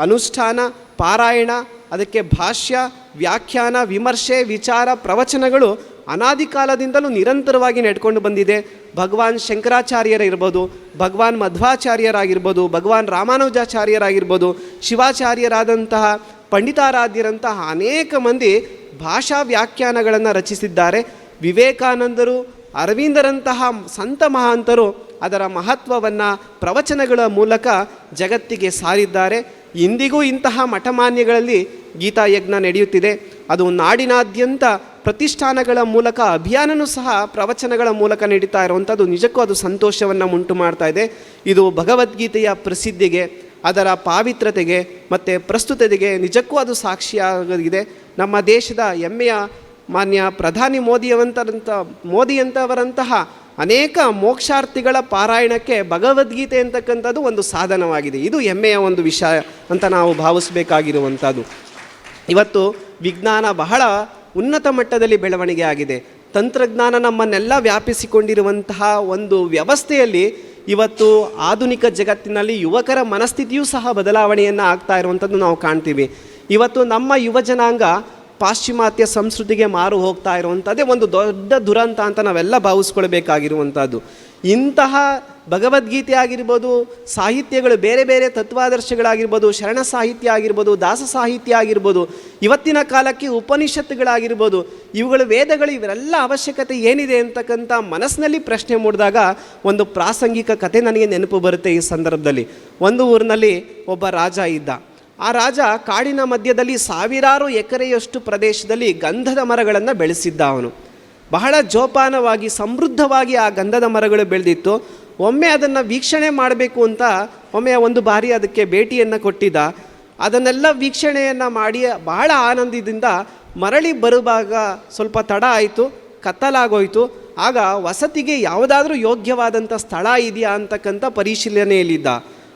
ಅನುಷ್ಠಾನ, ಪಾರಾಯಣ, ಅದಕ್ಕೆ ಭಾಷ್ಯ, ವ್ಯಾಖ್ಯಾನ, ವಿಮರ್ಶೆ, ವಿಚಾರ, ಪ್ರವಚನಗಳು ಅನಾದಿ ಕಾಲದಿಂದಲೂ ನಿರಂತರವಾಗಿ ನಡ್ಕೊಂಡು ಬಂದಿದೆ. ಭಗವಾನ್ ಶಂಕರಾಚಾರ್ಯರಿರ್ಬೋದು ಭಗವಾನ್ ಮಧ್ವಾಚಾರ್ಯರಾಗಿರ್ಬೋದು, ಭಗವಾನ್ ರಾಮಾನುಜಾಚಾರ್ಯರಾಗಿರ್ಬೋದು, ಶಿವಾಚಾರ್ಯರಾದಂತಹ ಪಂಡಿತಾರಾಧ್ಯರಂತಹ ಅನೇಕ ಮಂದಿ ಭಾಷಾ ವ್ಯಾಖ್ಯಾನಗಳನ್ನು ರಚಿಸಿದ್ದಾರೆ. ವಿವೇಕಾನಂದರು, ಅರವಿಂದರಂತಹ ಸಂತ ಮಹಾಂತರು ಅದರ ಮಹತ್ವವನ್ನು ಪ್ರವಚನಗಳ ಮೂಲಕ ಜಗತ್ತಿಗೆ ಸಾರಿದ್ದಾರೆ. ಇಂದಿಗೂ ಇಂತಹ ಮಠಮಾನ್ಯಗಳಲ್ಲಿ ಗೀತಾಯಜ್ಞ ನಡೆಯುತ್ತಿದೆ. ಅದು ನಾಡಿನಾದ್ಯಂತ ಪ್ರತಿಷ್ಠಾನಗಳ ಮೂಲಕ, ಅಭಿಯಾನನೂ ಸಹ ಪ್ರವಚನಗಳ ಮೂಲಕ ನಡೀತಾ ಇರುವಂಥದ್ದು. ನಿಜಕ್ಕೂ ಅದು ಸಂತೋಷವನ್ನು ಉಂಟು ಮಾಡ್ತಾ ಇದೆ. ಇದು ಭಗವದ್ಗೀತೆಯ ಪ್ರಸಿದ್ಧಿಗೆ, ಅದರ ಪಾವಿತ್ರತೆಗೆ ಮತ್ತು ಪ್ರಸ್ತುತತೆಗೆ ನಿಜಕ್ಕೂ ಅದು ಸಾಕ್ಷಿಯಾಗಿದೆ ನಮ್ಮ ದೇಶದ ಹೆಮ್ಮೆಯ ಮಾನ್ಯ ಪ್ರಧಾನಿ ಮೋದಿಯವಂತರಂಥ ಮೋದಿಯಂಥವರಂತಹ ಅನೇಕ ಮೋಕ್ಷಾರ್ಥಿಗಳ ಪಾರಾಯಣಕ್ಕೆ ಭಗವದ್ಗೀತೆ ಅಂತಕ್ಕಂಥದ್ದು ಒಂದು ಸಾಧನವಾಗಿದೆ. ಇದು ಹೆಮ್ಮೆಯ ಒಂದು ವಿಷಯ ಅಂತ ನಾವು ಭಾವಿಸಬೇಕಾಗಿರುವಂಥದ್ದು. ಇವತ್ತು ವಿಜ್ಞಾನ ಬಹಳ ಉನ್ನತ ಮಟ್ಟದಲ್ಲಿ ಬೆಳವಣಿಗೆ ಆಗಿದೆ. ತಂತ್ರಜ್ಞಾನ ನಮ್ಮನ್ನೆಲ್ಲ ವ್ಯಾಪಿಸಿಕೊಂಡಿರುವಂತಹ ಒಂದು ವ್ಯವಸ್ಥೆಯಲ್ಲಿ ಇವತ್ತು ಆಧುನಿಕ ಜಗತ್ತಿನಲ್ಲಿ ಯುವಕರ ಮನಸ್ಥಿತಿಯೂ ಸಹ ಬದಲಾವಣೆಯನ್ನು ಆಗ್ತಾ ಇರುವಂಥದ್ದು ನಾವು ಕಾಣ್ತೀವಿ. ಇವತ್ತು ನಮ್ಮ ಯುವ ಜನಾಂಗ ಪಾಶ್ಚಿಮಾತ್ಯ ಸಂಸ್ಕೃತಿಗೆ ಮಾರು ಹೋಗ್ತಾ ಇರುವಂಥದ್ದೇ ಒಂದು ದೊಡ್ಡ ದುರಂತ ಅಂತ ನಾವೆಲ್ಲ ಭಾವಿಸ್ಕೊಳ್ಬೇಕಾಗಿರುವಂಥದ್ದು ಇಂತಹ ಭಗವದ್ಗೀತೆ ಆಗಿರ್ಬೋದು, ಸಾಹಿತ್ಯಗಳು ಬೇರೆ ಬೇರೆ ತತ್ವಾದರ್ಶಗಳಾಗಿರ್ಬೋದು, ಶರಣ ಸಾಹಿತ್ಯ ಆಗಿರ್ಬೋದು, ದಾಸ ಸಾಹಿತ್ಯ ಆಗಿರ್ಬೋದು, ಇವತ್ತಿನ ಕಾಲಕ್ಕೆ ಉಪನಿಷತ್ತುಗಳಾಗಿರ್ಬೋದು, ಇವುಗಳು ವೇದಗಳು ಇವರೆಲ್ಲ ಅವಶ್ಯಕತೆ ಏನಿದೆ ಅಂತಕ್ಕಂಥ ಮನಸ್ಸಿನಲ್ಲಿ ಪ್ರಶ್ನೆ ಮೂಡಿದಾಗ ಒಂದು ಪ್ರಾಸಂಗಿಕ ಕತೆ ನನಗೆ ನೆನಪು ಬರುತ್ತೆ ಈ ಸಂದರ್ಭದಲ್ಲಿ. ಒಂದು ಊರಿನಲ್ಲಿ ಒಬ್ಬ ರಾಜ ಇದ್ದ. ಆ ರಾಜ ಕಾಡಿನ ಮಧ್ಯದಲ್ಲಿ ಸಾವಿರಾರು ಎಕರೆಯಷ್ಟು ಪ್ರದೇಶದಲ್ಲಿ ಗಂಧದ ಮರಗಳನ್ನು ಬೆಳೆಸಿದ್ದ ಅವನು. ಬಹಳ ಜೋಪಾನವಾಗಿ, ಸಮೃದ್ಧವಾಗಿ ಆ ಗಂಧದ ಮರಗಳು ಬೆಳೆದಿತ್ತು. ಒಮ್ಮೆ ಅದನ್ನು ವೀಕ್ಷಣೆ ಮಾಡಬೇಕು ಅಂತ ಒಮ್ಮೆ ಒಂದು ಬಾರಿ ಅದಕ್ಕೆ ಭೇಟಿಯನ್ನು ಕೊಟ್ಟಿದ್ದ. ಅದನ್ನೆಲ್ಲ ವೀಕ್ಷಣೆಯನ್ನು ಮಾಡಿ ಬಹಳ ಆನಂದದಿಂದ ಮರಳಿ ಬರುವಾಗ ಸ್ವಲ್ಪ ತಡ ಆಯಿತು, ಕತ್ತಲಾಗೋಯಿತು. ಆಗ ವಸತಿಗೆ ಯಾವುದಾದ್ರೂ ಯೋಗ್ಯವಾದಂಥ ಸ್ಥಳ ಇದೆಯಾ ಅಂತಕ್ಕಂಥ ಪರಿಶೀಲನೆಯಲ್ಲಿದ್ದ.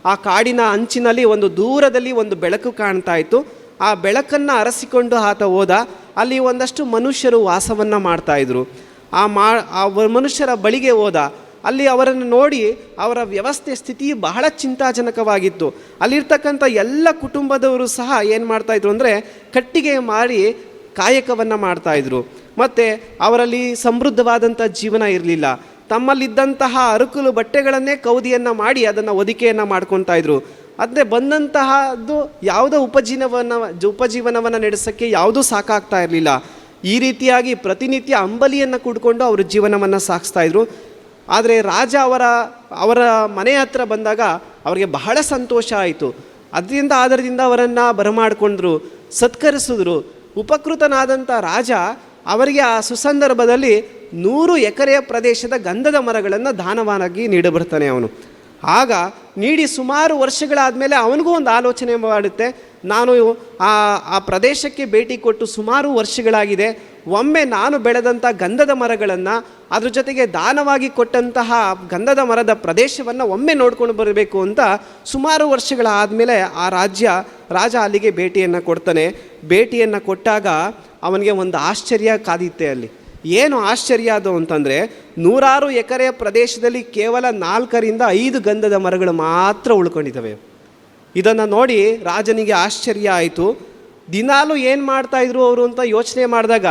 ಆ ಕಾಡಿನ ಅಂಚಿನಲ್ಲಿ ಒಂದು ದೂರದಲ್ಲಿ ಒಂದು ಬೆಳಕು ಕಾಣ್ತಾ ಇತ್ತು ಆ ಬೆಳಕನ್ನು ಅರಸಿಕೊಂಡು ಆತ ಹೋದ. ಅಲ್ಲಿ ಒಂದಷ್ಟು ಮನುಷ್ಯರು ವಾಸವನ್ನು ಮಾಡ್ತಾಯಿದ್ರು. ಆ ಮಾ, ಆ ಮನುಷ್ಯರ ಬಳಿಗೆ ಹೋದ. ಅಲ್ಲಿ ಅವರನ್ನು ನೋಡಿ ಅವರ ವ್ಯವಸ್ಥೆ, ಸ್ಥಿತಿ ಬಹಳ ಚಿಂತಾಜನಕವಾಗಿತ್ತು. ಅಲ್ಲಿರ್ತಕ್ಕಂಥ ಎಲ್ಲ ಕುಟುಂಬದವರು ಸಹ ಏನು ಮಾಡ್ತಾಯಿದ್ರು ಅಂದರೆ ಕಟ್ಟಿಗೆ ಮಾರಿ ಕಾಯಕವನ್ನು ಮಾಡ್ತಾಯಿದ್ರು. ಮತ್ತು ಅವರಲ್ಲಿ ಸಮೃದ್ಧವಾದಂಥ ಜೀವನ ಇರಲಿಲ್ಲ. ತಮ್ಮಲ್ಲಿದ್ದಂತಹ ಅರುಕುಲು ಬಟ್ಟೆಗಳನ್ನೇ ಕೌದಿಯನ್ನು ಮಾಡಿ ಅದನ್ನು ಒದಿಕೆಯನ್ನು ಮಾಡ್ಕೊತಾ ಇದ್ರು. ಅಂದರೆ ಬಂದಂತಹದ್ದು ಯಾವುದೋ ಉಪಜೀವನ, ಉಪಜೀವನವನ್ನು ನಡೆಸೋಕ್ಕೆ ಯಾವುದೂ ಸಾಕಾಗ್ತಾ ಇರಲಿಲ್ಲ. ಈ ರೀತಿಯಾಗಿ ಪ್ರತಿನಿತ್ಯ ಅಂಬಲಿಯನ್ನು ಕುಡ್ಕೊಂಡು ಅವರು ಜೀವನವನ್ನು ಸಾಗಿಸ್ತಾ ಇದ್ರು. ಆದರೆ ರಾಜ ಅವರ ಅವರ ಮನೆ ಹತ್ರ ಬಂದಾಗ ಅವರಿಗೆ ಬಹಳ ಸಂತೋಷ ಆಯಿತು. ಅದರಿಂದ ಆಧಾರದಿಂದ ಅವರನ್ನು ಬರಮಾಡಿಕೊಂಡ್ರು, ಸತ್ಕರಿಸಿದ್ರು. ಉಪಕೃತನಾದಂಥ ರಾಜ ಅವರಿಗೆ ಆ ಸುಸಂದರ್ಭದಲ್ಲಿ ನೂರು ಎಕರೆಯ ಪ್ರದೇಶದ ಗಂಧದ ಮರಗಳನ್ನು ದಾನವಾನಾಗಿ ನೀಡಬರ್ತಾನೆ ಅವನು. ಆಗ ನೀಡಿ ಸುಮಾರು ವರ್ಷಗಳಾದಮೇಲೆ ಅವನಿಗೂ ಒಂದು ಆಲೋಚನೆ ಮಾಡುತ್ತೆ, ನಾನು ಆ ಆ ಪ್ರದೇಶಕ್ಕೆ ಭೇಟಿ ಕೊಟ್ಟು ಸುಮಾರು ವರ್ಷಗಳಾಗಿದೆ, ಒಮ್ಮೆ ನಾನು ಬೆಳೆದಂಥ ಗಂಧದ ಮರಗಳನ್ನು ಅದ್ರ ಜೊತೆಗೆ ದಾನವಾಗಿ ಕೊಟ್ಟಂತಹ ಗಂಧದ ಮರದ ಪ್ರದೇಶವನ್ನು ಒಮ್ಮೆ ನೋಡ್ಕೊಂಡು ಬರಬೇಕು ಅಂತ ಸುಮಾರು ವರ್ಷಗಳಾದಮೇಲೆ ಆ ರಾಜ್ಯ, ರಾಜ ಅಲ್ಲಿಗೆ ಭೇಟಿಯನ್ನು ಕೊಡ್ತಾನೆ. ಭೇಟಿಯನ್ನು ಕೊಟ್ಟಾಗ ಅವನಿಗೆ ಒಂದು ಆಶ್ಚರ್ಯ ಕಾದಿತ್ತೆ ಅಲ್ಲಿ. ಏನು ಆಶ್ಚರ್ಯ ಅದು ಅಂತಂದರೆ ನೂರಾರು ಎಕರೆ ಪ್ರದೇಶದಲ್ಲಿ ಕೇವಲ ನಾಲ್ಕರಿಂದ ಐದು ಗಂಧದ ಮರಗಳು ಮಾತ್ರ ಉಳ್ಕೊಂಡಿದ್ದಾವೆ. ಇದನ್ನು ನೋಡಿ ರಾಜನಿಗೆ ಆಶ್ಚರ್ಯ ಆಯಿತು. ದಿನಾಲು ಏನು ಮಾಡ್ತಾಯಿದ್ರು ಅವರು ಅಂತ ಯೋಚನೆ ಮಾಡಿದಾಗ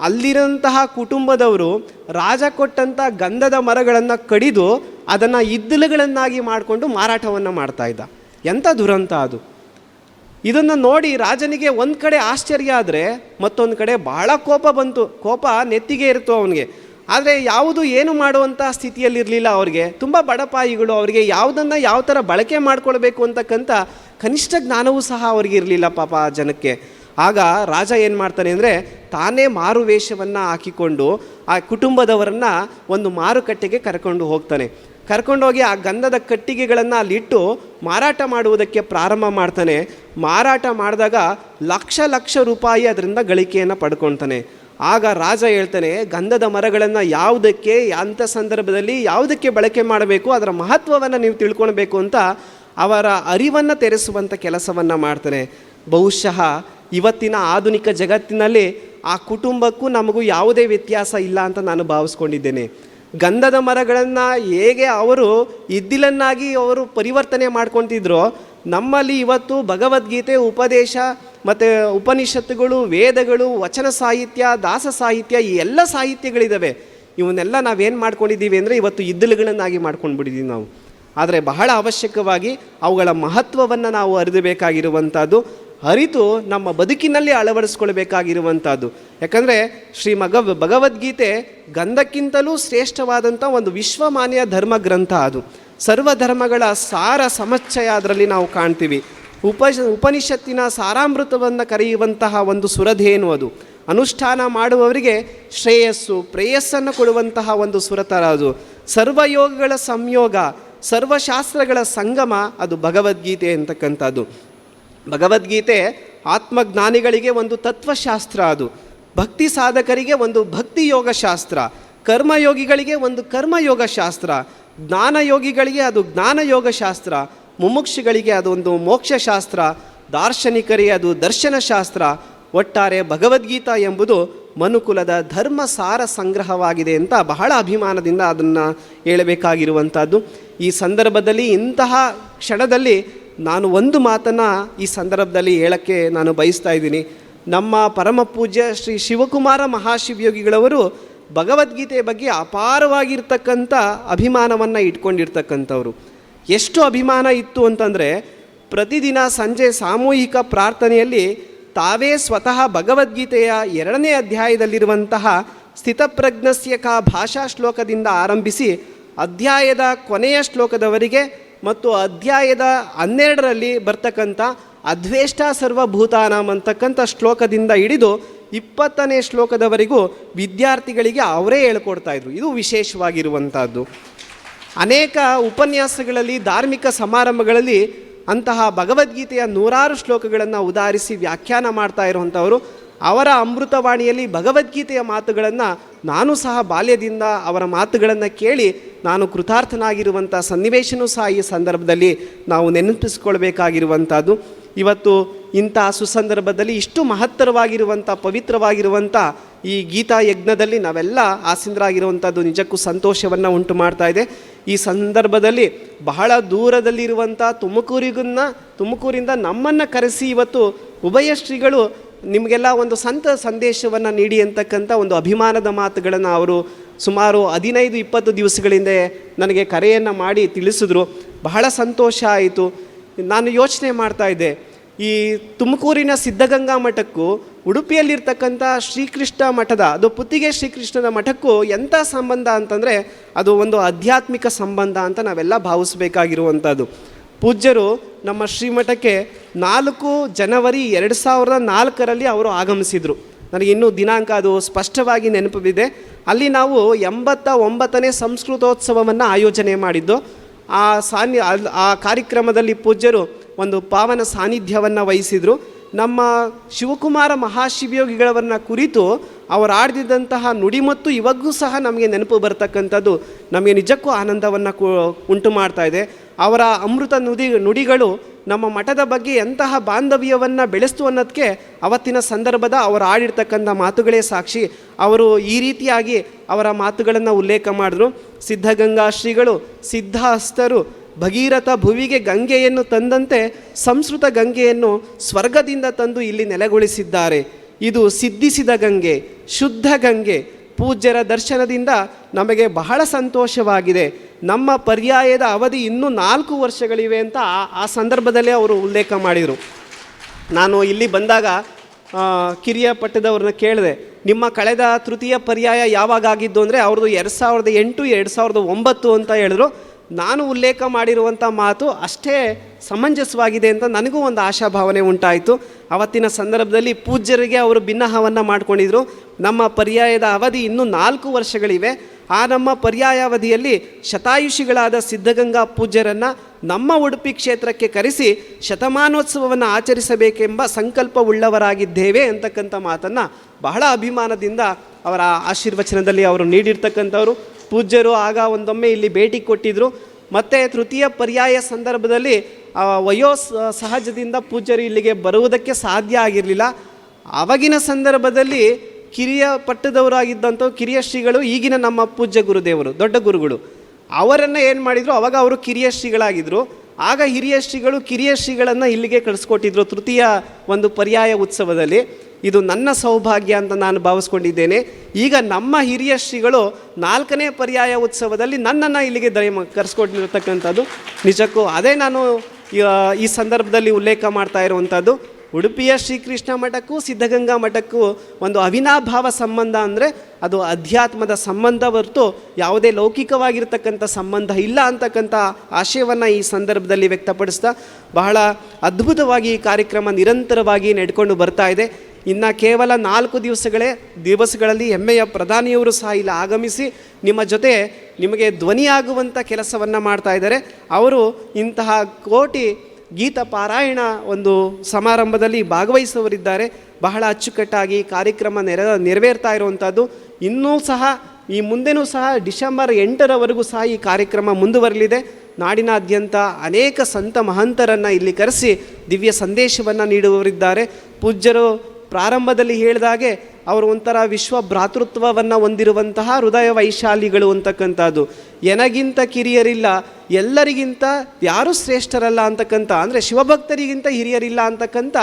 ಅಲ್ಲಿರಂತಹ ಕುಟುಂಬದವರು ರಾಜ ಕೊಟ್ಟಂಥ ಗಂಧದ ಮರಗಳನ್ನು ಕಡಿದು ಅದನ್ನು ಇದ್ದಲುಗಳನ್ನಾಗಿ ಮಾಡಿಕೊಂಡು ಮಾರಾಟವನ್ನು ಮಾಡ್ತಾಯಿದ್ದ ಎಂಥ ದುರಂತ ಅದು. ಇದನ್ನು ನೋಡಿ ರಾಜನಿಗೆ ಒಂದು ಕಡೆ ಆಶ್ಚರ್ಯ ಆದರೆ ಮತ್ತೊಂದು ಕಡೆ ಬಹಳ ಕೋಪ ಬಂತು. ಕೋಪ ನೆತ್ತಿಗೆ ಇರ್ತು ಅವನಿಗೆ. ಆದರೆ ಯಾವುದು ಏನು ಮಾಡುವಂಥ ಸ್ಥಿತಿಯಲ್ಲಿರಲಿಲ್ಲ ಅವ್ರಿಗೆ. ತುಂಬ ಬಡಪಾಯಿಗಳು ಅವರಿಗೆ ಯಾವುದನ್ನು ಯಾವ ಥರ ಬಳಕೆ ಮಾಡ್ಕೊಳ್ಬೇಕು ಅಂತಕ್ಕಂಥ ಕನಿಷ್ಠ ಜ್ಞಾನವೂ ಸಹ ಅವ್ರಿಗೆ ಇರಲಿಲ್ಲ ಪಾಪ ಆ ಜನಕ್ಕೆ. ಆಗ ರಾಜ ಏನು ಮಾಡ್ತಾನೆ ಅಂದರೆ ತಾನೇ ಮಾರು ವೇಷವನ್ನು ಹಾಕಿಕೊಂಡು ಆ ಕುಟುಂಬದವರನ್ನು ಒಂದು ಮಾರುಕಟ್ಟೆಗೆ ಕರ್ಕೊಂಡು ಹೋಗ್ತಾನೆ. ಕರ್ಕೊಂಡೋಗಿ ಆ ಗಂಧದ ಕಟ್ಟಿಗೆಗಳನ್ನು ಅಲ್ಲಿಟ್ಟು ಮಾರಾಟ ಮಾಡುವುದಕ್ಕೆ ಪ್ರಾರಂಭ ಮಾಡ್ತಾನೆ. ಮಾರಾಟ ಮಾಡಿದಾಗ ಲಕ್ಷ ಲಕ್ಷ ರೂಪಾಯಿ ಅದರಿಂದ ಗಳಿಕೆಯನ್ನು ಪಡ್ಕೊಳ್ತಾನೆ ಆಗ ರಾಜ ಹೇಳ್ತಾನೆ, ಗಂಧದ ಮರಗಳನ್ನು ಯಾವುದಕ್ಕೆ ಅಂಥ ಸಂದರ್ಭದಲ್ಲಿ ಯಾವುದಕ್ಕೆ ಬಳಕೆ ಮಾಡಬೇಕು, ಅದರ ಮಹತ್ವವನ್ನು ನೀವು ತಿಳ್ಕೊಳ್ಬೇಕು ಅಂತ ಅವರ ಅರಿವನ್ನು ತೆರೆಸುವಂಥ ಕೆಲಸವನ್ನು ಮಾಡ್ತಾನೆ. ಬಹುಶಃ ಇವತ್ತಿನ ಆಧುನಿಕ ಜಗತ್ತಿನಲ್ಲಿ ಆ ಕುಟುಂಬಕ್ಕೂ ನಮಗೂ ಯಾವುದೇ ವ್ಯತ್ಯಾಸ ಇಲ್ಲ ಅಂತ ನಾನು ಭಾವಿಸ್ಕೊಂಡಿದ್ದೇನೆ. ಗಂಧದ ಮರಗಳನ್ನು ಹೇಗೆ ಅವರು ಇದ್ದಿಲನ್ನಾಗಿ ಅವರು ಪರಿವರ್ತನೆ ಮಾಡ್ಕೊತಿದ್ರೋ, ನಮ್ಮಲ್ಲಿ ಇವತ್ತು ಭಗವದ್ಗೀತೆ ಉಪದೇಶ ಮತ್ತು ಉಪನಿಷತ್ತುಗಳು, ವೇದಗಳು, ವಚನ ಸಾಹಿತ್ಯ, ದಾಸ ಸಾಹಿತ್ಯ ಈ ಎಲ್ಲ ಸಾಹಿತ್ಯಗಳಿದ್ದಾವೆ ಇವನ್ನೆಲ್ಲ ನಾವೇನು ಮಾಡ್ಕೊಂಡಿದ್ದೀವಿ ಅಂದರೆ ಇವತ್ತು ಇದ್ದಲುಗಳನ್ನಾಗಿ ಮಾಡ್ಕೊಂಡ್ಬಿಟ್ಟಿದ್ದೀವಿ ನಾವು. ಆದರೆ ಬಹಳ ಅವಶ್ಯಕವಾಗಿ ಅವುಗಳ ಮಹತ್ವವನ್ನು ನಾವು ಅರಿಯಬೇಕಾಗಿರುವಂಥದ್ದು ಅರಿತು ನಮ್ಮ ಬದುಕಿನಲ್ಲಿ ಅಳವಡಿಸ್ಕೊಳ್ಬೇಕಾಗಿರುವಂಥದ್ದು ಯಾಕಂದರೆ ಶ್ರೀ ಮಗ, ಭಗವದ್ಗೀತೆ ಗಂಧಕ್ಕಿಂತಲೂ ಶ್ರೇಷ್ಠವಾದಂಥ ಒಂದು ವಿಶ್ವಮಾನ್ಯ ಧರ್ಮ ಗ್ರಂಥ ಅದು ಸರ್ವಧರ್ಮಗಳ ಸಾರ ಸಮಚ್ಚಯ ಅದರಲ್ಲಿ ನಾವು ಕಾಣ್ತೀವಿ. ಉಪ, ಉಪನಿಷತ್ತಿನ ಸಾರಾಮೃತವನ್ನು ಕರೆಯುವಂತಹ ಒಂದು ಸುರಧೇನು ಅದು. ಅನುಷ್ಠಾನ ಮಾಡುವವರಿಗೆ ಶ್ರೇಯಸ್ಸು, ಪ್ರೇಯಸ್ಸನ್ನು ಕೊಡುವಂತಹ ಒಂದು ಸುರತರ ಅದು. ಸರ್ವಯೋಗಗಳ ಸಂಯೋಗ, ಸರ್ವಶಾಸ್ತ್ರಗಳ ಸಂಗಮ ಅದು ಭಗವದ್ಗೀತೆ ಅಂತಕ್ಕಂಥದ್ದು. ಭಗವದ್ಗೀತೆ ಆತ್ಮಜ್ಞಾನಿಗಳಿಗೆ ಒಂದು ತತ್ವಶಾಸ್ತ್ರ ಅದು. ಭಕ್ತಿ ಸಾಧಕರಿಗೆ ಒಂದು ಭಕ್ತಿ ಯೋಗಶಾಸ್ತ್ರ ಕರ್ಮಯೋಗಿಗಳಿಗೆ ಒಂದು ಕರ್ಮಯೋಗ ಶಾಸ್ತ್ರ ಜ್ಞಾನಯೋಗಿಗಳಿಗೆ ಅದು ಜ್ಞಾನಯೋಗ ಶಾಸ್ತ್ರ ಮುಮುಕ್ಷಿಗಳಿಗೆ ಅದು ಒಂದು ಮೋಕ್ಷ ಶಾಸ್ತ್ರ ದಾರ್ಶನಿಕರಿಗೆ ಅದು ದರ್ಶನಶಾಸ್ತ್ರ. ಒಟ್ಟಾರೆ ಭಗವದ್ಗೀತಾ ಎಂಬುದು ಮನುಕುಲದ ಧರ್ಮ ಸಾರ ಸಂಗ್ರಹವಾಗಿದೆ ಅಂತ ಬಹಳ ಅಭಿಮಾನದಿಂದ ಅದನ್ನು ಹೇಳಬೇಕಾಗಿರುವಂಥದ್ದು ಈ ಸಂದರ್ಭದಲ್ಲಿ ಇಂತಹ ಕ್ಷಣದಲ್ಲಿ ನಾನು ಒಂದು ಮಾತನ್ನು ಈ ಸಂದರ್ಭದಲ್ಲಿ ಹೇಳೋಕ್ಕೆ ನಾನು ಬಯಸ್ತಾ ಇದ್ದೀನಿ. ನಮ್ಮ ಪರಮ ಪೂಜ್ಯ ಶ್ರೀ ಶಿವಕುಮಾರ ಮಹಾಶಿವಯೋಗಿಗಳವರು ಭಗವದ್ಗೀತೆಯ ಬಗ್ಗೆ ಅಪಾರವಾಗಿರ್ತಕ್ಕಂಥ ಅಭಿಮಾನವನ್ನು ಇಟ್ಕೊಂಡಿರ್ತಕ್ಕಂಥವ್ರು. ಎಷ್ಟು ಅಭಿಮಾನ ಇತ್ತು ಅಂತಂದರೆ, ಪ್ರತಿದಿನ ಸಂಜೆ ಸಾಮೂಹಿಕ ಪ್ರಾರ್ಥನೆಯಲ್ಲಿ ತಾವೇ ಸ್ವತಃ ಭಗವದ್ಗೀತೆಯ ಎರಡನೇ ಅಧ್ಯಾಯದಲ್ಲಿರುವಂತಹ ಸ್ಥಿತಪ್ರಜ್ಞಸ್ಯ ಭಾಷಾ ಶ್ಲೋಕದಿಂದ ಆರಂಭಿಸಿ ಅಧ್ಯಾಯದ ಕೊನೆಯ ಶ್ಲೋಕದವರೆಗೆ ಮತ್ತು ಅಧ್ಯಾಯದ ಹನ್ನೆರಡರಲ್ಲಿ ಬರ್ತಕ್ಕಂಥ ಅದ್ವೇಷ್ಟ ಸರ್ವಭೂತಾನಾಂ ಅಂತಕ್ಕಂಥ ಶ್ಲೋಕದಿಂದ ಹಿಡಿದು ಇಪ್ಪತ್ತನೇ ಶ್ಲೋಕದವರೆಗೂ ವಿದ್ಯಾರ್ಥಿಗಳಿಗೆ ಅವರೇ ಹೇಳ್ಕೊಡ್ತಾ ಇದ್ರು. ಇದು ವಿಶೇಷವಾಗಿರುವಂಥದ್ದು. ಅನೇಕ ಉಪನ್ಯಾಸಗಳಲ್ಲಿ, ಧಾರ್ಮಿಕ ಸಮಾರಂಭಗಳಲ್ಲಿ ಅಂತಹ ಭಗವದ್ಗೀತೆಯ ನೂರಾರು ಶ್ಲೋಕಗಳನ್ನು ಉದಾಹರಿಸಿ ವ್ಯಾಖ್ಯಾನ ಮಾಡ್ತಾ ಇರುವಂಥವರು ಅವರ ಅಮೃತವಾಣಿಯಲ್ಲಿ ಭಗವದ್ಗೀತೆಯ ಮಾತುಗಳನ್ನು ನಾನು ಸಹ ಬಾಲ್ಯದಿಂದ ಅವರ ಮಾತುಗಳನ್ನು ಕೇಳಿ ನಾನು ಕೃತಾರ್ಥನಾಗಿರುವಂಥ ಸನ್ನಿವೇಶನೂ ಸಹ ಈ ಸಂದರ್ಭದಲ್ಲಿ ನಾವು ನೆನಪಿಸ್ಕೊಳ್ಬೇಕಾಗಿರುವಂಥದ್ದು ಇವತ್ತು ಇಂಥ ಸುಸಂದರ್ಭದಲ್ಲಿ ಇಷ್ಟು ಮಹತ್ತರವಾಗಿರುವಂಥ ಪವಿತ್ರವಾಗಿರುವಂಥ ಈ ಗೀತಾ ಯಜ್ಞದಲ್ಲಿ ನಾವೆಲ್ಲ ಆಸೀನರಾಗಿರುವಂಥದ್ದು ನಿಜಕ್ಕೂ ಸಂತೋಷವನ್ನು ಉಂಟು ಮಾಡ್ತಾ ಇದೆ. ಈ ಸಂದರ್ಭದಲ್ಲಿ ಬಹಳ ದೂರದಲ್ಲಿರುವಂಥ ತುಮಕೂರಿಗನ್ನ, ತುಮಕೂರಿಂದ ನಮ್ಮನ್ನು ಕರೆಸಿ ಇವತ್ತು ಉಭಯ ಶ್ರೀಗಳು ನಿಮಗೆಲ್ಲ ಒಂದು ಸಂತ ಸಂದೇಶವನ್ನು ನೀಡಿ ಅಂತಕ್ಕಂಥ ಒಂದು ಅಭಿಮಾನದ ಮಾತುಗಳನ್ನು ಅವರು ಸುಮಾರು ಹದಿನೈದು, ಇಪ್ಪತ್ತು ದಿವಸಗಳಿಂದ ನನಗೆ ಕರೆಯನ್ನು ಮಾಡಿ ತಿಳಿಸಿದ್ರು. ಬಹಳ ಸಂತೋಷ ಆಯಿತು. ನಾನು ಯೋಚನೆ ಮಾಡ್ತಾ ಇದ್ದೆ. ಈ ತುಮಕೂರಿನ ಸಿದ್ಧಗಂಗಾ ಮಠಕ್ಕೂ ಉಡುಪಿಯಲ್ಲಿರ್ತಕ್ಕಂಥ ಶ್ರೀಕೃಷ್ಣ ಮಠದ, ಅದು ಪುತ್ತಿಗೆ ಶ್ರೀಕೃಷ್ಣನ ಮಠಕ್ಕೂ ಎಂಥ ಸಂಬಂಧ ಅಂತಂದರೆ ಅದು ಒಂದು ಆಧ್ಯಾತ್ಮಿಕ ಸಂಬಂಧ ಅಂತ ನಾವೆಲ್ಲ ಭಾವಿಸಬೇಕಾಗಿರುವಂಥದ್ದು. ಪೂಜ್ಯರು ನಮ್ಮ ಶ್ರೀಮಠಕ್ಕೆ ನಾಲ್ಕು ಜನವರಿ ಎರಡು ಸಾವಿರದ ನಾಲ್ಕರಲ್ಲಿ ಅವರು ಆಗಮಿಸಿದರು. ನನಗೆ ಇನ್ನೂ ದಿನಾಂಕ ಅದು ಸ್ಪಷ್ಟವಾಗಿ ನೆನಪಿದೆ. ಅಲ್ಲಿ ನಾವು ಎಂಬತ್ತ ಒಂಬತ್ತನೇ ಸಂಸ್ಕೃತೋತ್ಸವವನ್ನು ಆಯೋಜನೆ ಮಾಡಿದ್ದು. ಆ ಸಾನ್ನಿ ಆ ಕಾರ್ಯಕ್ರಮದಲ್ಲಿ ಪೂಜ್ಯರು ಒಂದು ಪಾವನ ಸಾನ್ನಿಧ್ಯವನ್ನು ವಹಿಸಿದರು. ನಮ್ಮ ಶಿವಕುಮಾರ ಮಹಾಶಿವಯೋಗಿಗಳವರನ್ನ ಕುರಿತು ಅವರು ಆಡಿದಂತಹ ನುಡಿ ಮತ್ತು ಇವಾಗೂ ಸಹ ನಮಗೆ ನೆನಪು ಬರ್ತಕ್ಕಂಥದ್ದು ನಮಗೆ ನಿಜಕ್ಕೂ ಆನಂದವನ್ನು ಕು ಉಂಟು ಮಾಡ್ತಾ ಇದೆ. ಅವರ ಅಮೃತ ನುಡಿ, ನುಡಿಗಳು ನಮ್ಮ ಮಠದ ಬಗ್ಗೆ ಎಂತಹ ಬಾಂಧವ್ಯವನ್ನು ಬೆಳೆಸ್ತು ಅನ್ನೋದಕ್ಕೆ ಅವತ್ತಿನ ಸಂದರ್ಭದ ಅವರು ಆಡಿರ್ತಕ್ಕಂಥ ಮಾತುಗಳೇ ಸಾಕ್ಷಿ. ಅವರು ಈ ರೀತಿಯಾಗಿ ಅವರ ಮಾತುಗಳನ್ನು ಉಲ್ಲೇಖ ಮಾಡಿದ್ರು. ಸಿದ್ಧಗಂಗಾ ಶ್ರೀಗಳು ಸಿದ್ಧಹಸ್ತರು ಭಗೀರಥ ಭುವಿಗೆ ಗಂಗೆಯನ್ನು ತಂದಂತೆ ಸಂಸ್ಕೃತ ಗಂಗೆಯನ್ನು ಸ್ವರ್ಗದಿಂದ ತಂದು ಇಲ್ಲಿ ನೆಲೆಗೊಳಿಸಿದ್ದಾರೆ. ಇದು ಸಿದ್ಧಿಸಿದ ಗಂಗೆ, ಶುದ್ಧ ಗಂಗೆ. ಪೂಜ್ಯರ ದರ್ಶನದಿಂದ ನಮಗೆ ಬಹಳ ಸಂತೋಷವಾಗಿದೆ. ನಮ್ಮ ಪರ್ಯಾಯದ ಅವಧಿ ಇನ್ನೂ ನಾಲ್ಕು ವರ್ಷಗಳಿವೆ ಅಂತ ಆ- ಸಂದರ್ಭದಲ್ಲೇ ಅವರು ಉಲ್ಲೇಖ ಮಾಡಿದರು. ನಾನು ಇಲ್ಲಿ ಬಂದಾಗ ಕಿರಿಯ ಪಟ್ಟದವ್ರನ್ನ ಕೇಳಿದೆ. ನಿಮ್ಮ ಕಳೆದ ತೃತೀಯ ಪರ್ಯಾಯ ಯಾವಾಗ ಆಗಿದ್ದು ಅಂದರೆ ಅವ್ರದ್ದು ಎರಡು ಸಾವಿರದ ಎಂಟು, ಎರಡು ಸಾವಿರದ ಒಂಬತ್ತು ಅಂತ ಹೇಳಿದ್ರು. ನಾನು ಉಲ್ಲೇಖ ಮಾಡಿರುವಂಥ ಮಾತು ಅಷ್ಟೇ ಸಮಂಜಸವಾಗಿದೆ ಅಂತ ನನಗೂ ಒಂದು ಆಶಾಭಾವನೆ ಉಂಟಾಯಿತು. ಅವತ್ತಿನ ಸಂದರ್ಭದಲ್ಲಿ ಪೂಜ್ಯರಿಗೆ ಅವರು ಭಿನ್ನಹವನ್ನು ಮಾಡಿಕೊಂಡಿದ್ರು. ನಮ್ಮ ಪರ್ಯಾಯದ ಅವಧಿ ಇನ್ನೂ ನಾಲ್ಕು ವರ್ಷಗಳಿವೆ. ಆ ನಮ್ಮ ಪರ್ಯಾಯಾವಧಿಯಲ್ಲಿ ಶತಾಯುಷಿಗಳಾದ ಸಿದ್ಧಗಂಗಾ ಪೂಜ್ಯರನ್ನು ನಮ್ಮ ಉಡುಪಿ ಕ್ಷೇತ್ರಕ್ಕೆ ಕರೆಸಿ ಶತಮಾನೋತ್ಸವವನ್ನು ಆಚರಿಸಬೇಕೆಂಬ ಸಂಕಲ್ಪವುಳ್ಳವರಾಗಿದ್ದೇವೆ ಅಂತಕ್ಕಂಥ ಮಾತನ್ನು ಬಹಳ ಅಭಿಮಾನದಿಂದ ಅವರ ಆಶೀರ್ವಚನದಲ್ಲಿ ಅವರು ನೀಡಿರ್ತಕ್ಕಂಥವ್ರು. ಪೂಜ್ಯರು ಆಗ ಒಂದೊಮ್ಮೆ ಇಲ್ಲಿ ಭೇಟಿ ಕೊಟ್ಟಿದ್ದರು ಮತ್ತು ತೃತೀಯ ಪರ್ಯಾಯ ಸಂದರ್ಭದಲ್ಲಿ ವಯೋ ಸಹಜದಿಂದ ಪೂಜ್ಯರು ಇಲ್ಲಿಗೆ ಬರುವುದಕ್ಕೆ ಸಾಧ್ಯ ಆಗಿರಲಿಲ್ಲ. ಆವಾಗಿನ ಸಂದರ್ಭದಲ್ಲಿ ಕಿರಿಯ ಪಟ್ಟದವರಾಗಿದ್ದಂಥ ಕಿರಿಯ ಶ್ರೀಗಳು ಈಗಿನ ನಮ್ಮ ಪೂಜ್ಯ ಗುರುದೇವರು, ದೊಡ್ಡ ಗುರುಗಳು. ಅವರನ್ನು ಏನು ಮಾಡಿದರು, ಅವಾಗ ಅವರು ಕಿರಿಯ ಶ್ರೀಗಳಾಗಿದ್ದರು ಆಗ ಹಿರಿಯ ಶ್ರೀಗಳು ಕಿರಿಯ ಶ್ರೀಗಳನ್ನು ಇಲ್ಲಿಗೆ ಕಳಿಸ್ಕೊಟ್ಟಿದ್ರು, ತೃತೀಯ ಒಂದು ಪರ್ಯಾಯ ಉತ್ಸವದಲ್ಲಿ. ಇದು ನನ್ನ ಸೌಭಾಗ್ಯ ಅಂತ ನಾನು ಭಾವಿಸ್ಕೊಂಡಿದ್ದೇನೆ. ಈಗ ನಮ್ಮ ಹಿರಿಯ ಶ್ರೀಗಳು ನಾಲ್ಕನೇ ಪರ್ಯಾಯ ಉತ್ಸವದಲ್ಲಿ ನನ್ನನ್ನು ಇಲ್ಲಿಗೆ ದಯ ಕರೆಸ್ಕೊಂಡಿರ್ತಕ್ಕಂಥದ್ದು. ನಿಜಕ್ಕೂ ಅದೇ ನಾನು ಈ- ಸಂದರ್ಭದಲ್ಲಿ ಉಲ್ಲೇಖ ಮಾಡ್ತಾ ಇರುವಂಥದ್ದು. ಉಡುಪಿಯ ಶ್ರೀಕೃಷ್ಣ ಮಠಕ್ಕೂ ಸಿದ್ಧಗಂಗಾ ಮಠಕ್ಕೂ ಒಂದು ಅವಿನಾಭಾವ ಸಂಬಂಧ ಅಂದರೆ ಅದು ಅಧ್ಯಾತ್ಮದ ಸಂಬಂಧ ಹೊರತು ಯಾವುದೇ ಲೌಕಿಕವಾಗಿರ್ತಕ್ಕಂಥ ಸಂಬಂಧ ಇಲ್ಲ ಅಂತಕ್ಕಂಥ ಆಶಯವನ್ನು ಈ ಸಂದರ್ಭದಲ್ಲಿ ವ್ಯಕ್ತಪಡಿಸ್ತಾ ಬಹಳ ಅದ್ಭುತವಾಗಿ ಈ ಕಾರ್ಯಕ್ರಮ ನಿರಂತರವಾಗಿ ನಡ್ಕೊಂಡು ಬರ್ತಾ ಇದೆ. ಇನ್ನು ಕೇವಲ ನಾಲ್ಕು ದಿವಸಗಳೇ ದಿವಸಗಳಲ್ಲಿ ಹೆಮ್ಮೆಯ ಪ್ರಧಾನಿಯವರು ಸಹ ಇಲ್ಲಿ ಆಗಮಿಸಿ ನಿಮ್ಮ ಜೊತೆ ನಿಮಗೆ ಧ್ವನಿಯಾಗುವಂಥ ಕೆಲಸವನ್ನು ಮಾಡ್ತಾ ಇದ್ದಾರೆ. ಅವರು ಇಂತಹ ಕೋಟಿ ಗೀತ ಪಾರಾಯಣ ಒಂದು ಸಮಾರಂಭದಲ್ಲಿ ಭಾಗವಹಿಸುವವರಿದ್ದಾರೆ. ಬಹಳ ಅಚ್ಚುಕಟ್ಟಾಗಿ ಕಾರ್ಯಕ್ರಮ ನೆರ, ನೆರವೇರ್ತಾ ಇರುವಂಥದ್ದು ಇನ್ನೂ ಸಹ ಈ ಮುಂದೆನೂ ಸಹ ಡಿಸೆಂಬರ್ ಎಂಟರವರೆಗೂ ಸಹ ಈ ಕಾರ್ಯಕ್ರಮ ಮುಂದುವರಲಿದೆ. ನಾಡಿನಾದ್ಯಂತ ಅನೇಕ ಸಂತ ಮಹಂತರನ್ನು ಇಲ್ಲಿ ಕರೆಸಿ ದಿವ್ಯ ಸಂದೇಶವನ್ನು ನೀಡುವವರಿದ್ದಾರೆ. ಪೂಜ್ಯರು ಪ್ರಾರಂಭದಲ್ಲಿ ಹೇಳಿದಾಗೆ ಅವರು ಒಂಥರ ವಿಶ್ವ ಭ್ರಾತೃತ್ವವನ್ನು ಹೊಂದಿರುವಂತಹ ಹೃದಯ ವೈಶಾಲಿಗಳು ಅಂತಕ್ಕಂಥದ್ದು. ಎನಗಿಂತ ಕಿರಿಯರಿಲ್ಲ, ಎಲ್ಲರಿಗಿಂತ ಯಾರು ಶ್ರೇಷ್ಠರಲ್ಲ ಅಂತಕ್ಕಂಥ, ಅಂದರೆ ಶಿವಭಕ್ತರಿಗಿಂತ ಹಿರಿಯರಿಲ್ಲ ಅಂತಕ್ಕಂಥ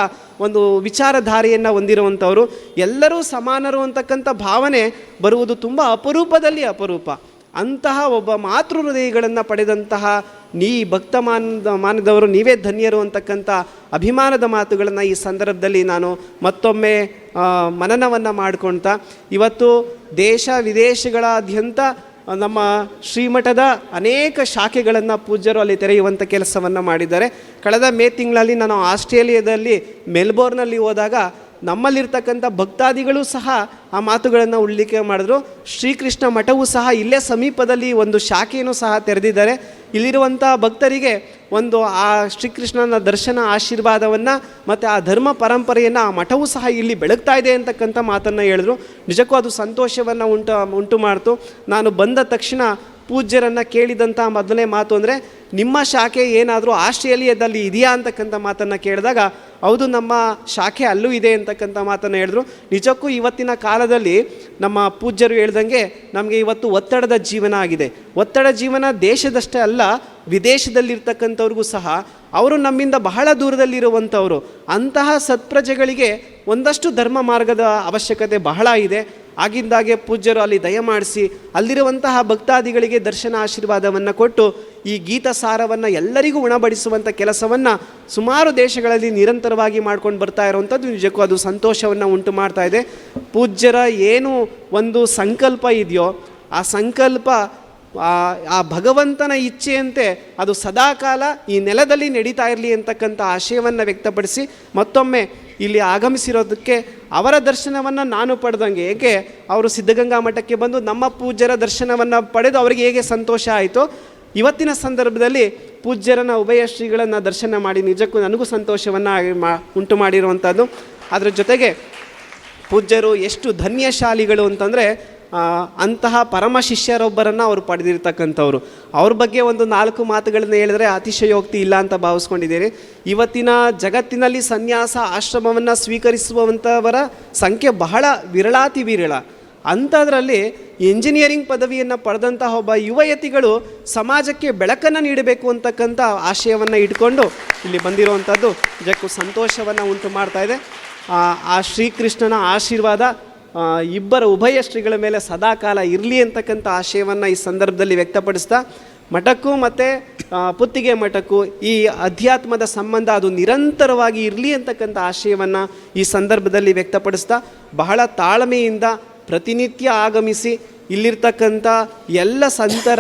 ಒಂದು ವಿಚಾರಧಾರೆಯನ್ನು ಹೊಂದಿರುವಂಥವರು. ಎಲ್ಲರೂ ಸಮಾನರು ಅಂತಕ್ಕಂಥ ಭಾವನೆ ಬರುವುದು ತುಂಬ ಅಪರೂಪದಲ್ಲಿ ಅಪರೂಪ. ಅಂತಹ ಒಬ್ಬ ಮಾತೃ ಹೃದಯಗಳನ್ನು ಪಡೆದಂತಹ ನೀ ಭಕ್ತ ಮಾನದ ಮಾನದವರು, ನೀವೇ ಧನ್ಯರು ಅಂತಕ್ಕಂಥ ಅಭಿಮಾನದ ಮಾತುಗಳನ್ನು ಈ ಸಂದರ್ಭದಲ್ಲಿ ನಾನು ಮತ್ತೊಮ್ಮೆ ಮನನವನ್ನು ಮಾಡ್ಕೊಳ್ತಾ, ಇವತ್ತು ದೇಶ ವಿದೇಶಗಳಾದ್ಯಂತ ನಮ್ಮ ಶ್ರೀಮಠದ ಅನೇಕ ಶಾಖೆಗಳನ್ನು ಪೂಜ್ಯರು ಅಲ್ಲಿ ತೆರೆಯುವಂಥ ಕೆಲಸವನ್ನು ಮಾಡಿದ್ದಾರೆ. ಕಳೆದ ಮೇ ತಿಂಗಳಲ್ಲಿ ನಾನು ಆಸ್ಟ್ರೇಲಿಯಾದಲ್ಲಿ ಮೆಲ್ಬೋರ್ನಲ್ಲಿ ಹೋದಾಗ ನಮ್ಮಲ್ಲಿರ್ತಕ್ಕಂಥ ಭಕ್ತಾದಿಗಳು ಸಹ ಆ ಮಾತುಗಳನ್ನು ಉಳ್ಳಿಕೆ ಮಾಡಿದ್ರು. ಶ್ರೀಕೃಷ್ಣ ಮಠವು ಸಹ ಇಲ್ಲೇ ಸಮೀಪದಲ್ಲಿ ಒಂದು ಶಾಖೆಯನ್ನು ಸಹ ತೆರೆದಿದ್ದಾರೆ. ಇಲ್ಲಿರುವಂಥ ಭಕ್ತರಿಗೆ ಒಂದು ಆ ಶ್ರೀಕೃಷ್ಣನ ದರ್ಶನ ಆಶೀರ್ವಾದವನ್ನು ಮತ್ತು ಆ ಧರ್ಮ ಪರಂಪರೆಯನ್ನು ಆ ಮಠವು ಸಹ ಇಲ್ಲಿ ಬೆಳಗ್ತಾ ಇದೆ ಅಂತಕ್ಕಂಥ ಮಾತನ್ನು ಹೇಳಿದ್ರು. ನಿಜಕ್ಕೂ ಅದು ಸಂತೋಷವನ್ನು ಉಂಟು ಉಂಟು ಮಾಡ್ತು. ನಾನು ಬಂದ ತಕ್ಷಣ ಪೂಜ್ಯರನ್ನು ಕೇಳಿದಂಥ ಮೊದಲನೇ ಮಾತು ಅಂದರೆ, ನಿಮ್ಮ ಶಾಖೆ ಏನಾದರೂ ಆಸ್ಟ್ರೇಲಿಯಾದಲ್ಲಿ ಇದೆಯಾ ಅಂತಕ್ಕಂಥ ಮಾತನ್ನು ಕೇಳಿದಾಗ, ಹೌದು, ನಮ್ಮ ಶಾಖೆ ಅಲ್ಲೂ ಇದೆ ಅಂತಕ್ಕಂಥ ಮಾತನ್ನು ಹೇಳಿದ್ರು. ನಿಜಕ್ಕೂ ಇವತ್ತಿನ ಕಾಲದಲ್ಲಿ ನಮ್ಮ ಪೂಜ್ಯರು ಹೇಳ್ದಂಗೆ ನಮಗೆ ಇವತ್ತು ಒತ್ತಡದ ಜೀವನ ಆಗಿದೆ. ಒತ್ತಡ ಜೀವನ ದೇಶದಷ್ಟೇ ಅಲ್ಲ, ವಿದೇಶದಲ್ಲಿರ್ತಕ್ಕಂಥವ್ರಿಗೂ ಸಹ. ಅವರು ನಮ್ಮಿಂದ ಬಹಳ ದೂರದಲ್ಲಿರುವಂಥವರು. ಅಂತಹ ಸತ್ಪ್ರಜೆಗಳಿಗೆ ಒಂದಷ್ಟು ಧರ್ಮ ಮಾರ್ಗದ ಅವಶ್ಯಕತೆ ಬಹಳ ಇದೆ. ಆಗಿಂದಾಗೆ ಪೂಜ್ಯರು ಅಲ್ಲಿ ದಯಮಾಡಿಸಿ ಅಲ್ಲಿರುವಂತಹ ಭಕ್ತಾದಿಗಳಿಗೆ ದರ್ಶನ ಆಶೀರ್ವಾದವನ್ನು ಕೊಟ್ಟು ಈ ಗೀತ ಸಾರವನ್ನು ಎಲ್ಲರಿಗೂ ಉಣಬಡಿಸುವಂಥ ಕೆಲಸವನ್ನು ಸುಮಾರು ದೇಶಗಳಲ್ಲಿ ನಿರಂತರವಾಗಿ ಮಾಡ್ಕೊಂಡು ಬರ್ತಾ ಇರುವಂಥದ್ದು ನಿಜಕ್ಕೂ ಅದು ಸಂತೋಷವನ್ನು ಉಂಟು ಮಾಡ್ತಾ ಇದೆ. ಪೂಜ್ಯರ ಏನು ಒಂದು ಸಂಕಲ್ಪ ಇದೆಯೋ ಆ ಸಂಕಲ್ಪ ಆ- ಭಗವಂತನ ಇಚ್ಛೆಯಂತೆ ಅದು ಸದಾಕಾಲ ಈ ನೆಲದಲ್ಲಿ ನಡೀತಾ ಇರಲಿ ಅಂತಕ್ಕಂಥ ಆಶಯವನ್ನು ವ್ಯಕ್ತಪಡಿಸಿ ಮತ್ತೊಮ್ಮೆ ಇಲ್ಲಿ ಆಗಮಿಸಿರೋದಕ್ಕೆ ಅವರ ದರ್ಶನವನ್ನು ನಾನು ಪಡೆದಂಗೆ, ಏಕೆ ಅವರು ಸಿದ್ಧಗಂಗಾ ಮಠಕ್ಕೆ ಬಂದು ನಮ್ಮ ಪೂಜ್ಯರ ದರ್ಶನವನ್ನು ಪಡೆದು ಅವರಿಗೆ ಹೇಗೆ ಸಂತೋಷ ಆಯಿತು, ಇವತ್ತಿನ ಸಂದರ್ಭದಲ್ಲಿ ಪೂಜ್ಯರನ್ನ ಉಭಯ ಶ್ರೀಗಳನ್ನು ದರ್ಶನ ಮಾಡಿ ನಿಜಕ್ಕೂ ನನಗೂ ಸಂತೋಷವನ್ನು ಮಾ, ಉಂಟು ಮಾಡಿರುವಂಥದ್ದು ಅದರ ಜೊತೆಗೆ ಪೂಜ್ಯರು ಎಷ್ಟು ಧನ್ಯಶಾಲಿಗಳು ಅಂತಂದರೆ ಅಂತಹ ಪರಮ ಶಿಷ್ಯರೊಬ್ಬರನ್ನು ಅವರು ಪಡೆದಿರ್ತಕ್ಕಂಥವ್ರು. ಅವ್ರ ಬಗ್ಗೆ ಒಂದು ನಾಲ್ಕು ಮಾತುಗಳನ್ನು ಹೇಳಿದ್ರೆ ಅತಿಶಯೋಕ್ತಿ ಇಲ್ಲ ಅಂತ ಭಾವಿಸ್ಕೊಂಡಿದ್ದೇನೆ. ಇವತ್ತಿನ ಜಗತ್ತಿನಲ್ಲಿ ಸನ್ಯಾಸ ಆಶ್ರಮವನ್ನು ಸ್ವೀಕರಿಸುವಂಥವರ ಸಂಖ್ಯೆ ಬಹಳ ವಿರಳಾತಿ ವಿರಳ. ಅಂಥದ್ರಲ್ಲಿ ಇಂಜಿನಿಯರಿಂಗ್ ಪದವಿಯನ್ನು ಪಡೆದಂತಹ ಒಬ್ಬ ಯುವಯತಿಗಳು ಸಮಾಜಕ್ಕೆ ಬೆಳಕನ್ನು ನೀಡಬೇಕು ಅಂತಕ್ಕಂಥ ಆಶಯವನ್ನು ಇಟ್ಕೊಂಡು ಇಲ್ಲಿ ಬಂದಿರುವಂಥದ್ದು. ನಿಜಕ್ಕೂ ಸಂತೋಷವನ್ನು ಉಂಟು ಮಾಡ್ತಾ ಇದೆ. ಆ ಶ್ರೀಕೃಷ್ಣನ ಆಶೀರ್ವಾದ ಇಬ್ಬರ ಉಭಯ ಶ್ರೀಗಳ ಮೇಲೆ ಸದಾಕಾಲ ಇರಲಿ ಅಂತಕ್ಕಂಥ ಆಶಯವನ್ನು ಈ ಸಂದರ್ಭದಲ್ಲಿ ವ್ಯಕ್ತಪಡಿಸ್ತಾ, ಮಠಕ್ಕೂ ಮತ್ತು ಪುತ್ತಿಗೆ ಮಠಕ್ಕೂ ಈ ಅಧ್ಯಾತ್ಮದ ಸಂಬಂಧ ಅದು ನಿರಂತರವಾಗಿ ಇರಲಿ ಅಂತಕ್ಕಂಥ ಆಶಯವನ್ನು ಈ ಸಂದರ್ಭದಲ್ಲಿ ವ್ಯಕ್ತಪಡಿಸ್ತಾ, ಬಹಳ ತಾಳ್ಮೆಯಿಂದ ಪ್ರತಿನಿತ್ಯ ಆಗಮಿಸಿ ಇಲ್ಲಿರ್ತಕ್ಕಂಥ ಎಲ್ಲ ಸಂತರ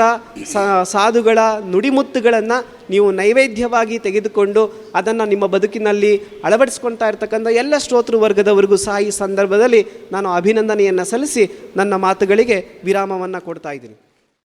ಸಾಧುಗಳ ನುಡಿಮುತ್ತುಗಳನ್ನು ನೀವು ನೈವೇದ್ಯವಾಗಿ ತೆಗೆದುಕೊಂಡು ಅದನ್ನು ನಿಮ್ಮ ಬದುಕಿನಲ್ಲಿ ಅಳವಡಿಸ್ಕೊಳ್ತಾ ಇರ್ತಕ್ಕಂಥ ಎಲ್ಲ ಶ್ರೋತೃ ವರ್ಗದವರಿಗೂ ಸಹ ಈ ಸಂದರ್ಭದಲ್ಲಿ ನಾನು ಅಭಿನಂದನೆಯನ್ನು ಸಲ್ಲಿಸಿ ನನ್ನ ಮಾತುಗಳಿಗೆ ವಿರಾಮವನ್ನು ಕೊಡ್ತಾ ಇದ್ದೀನಿ.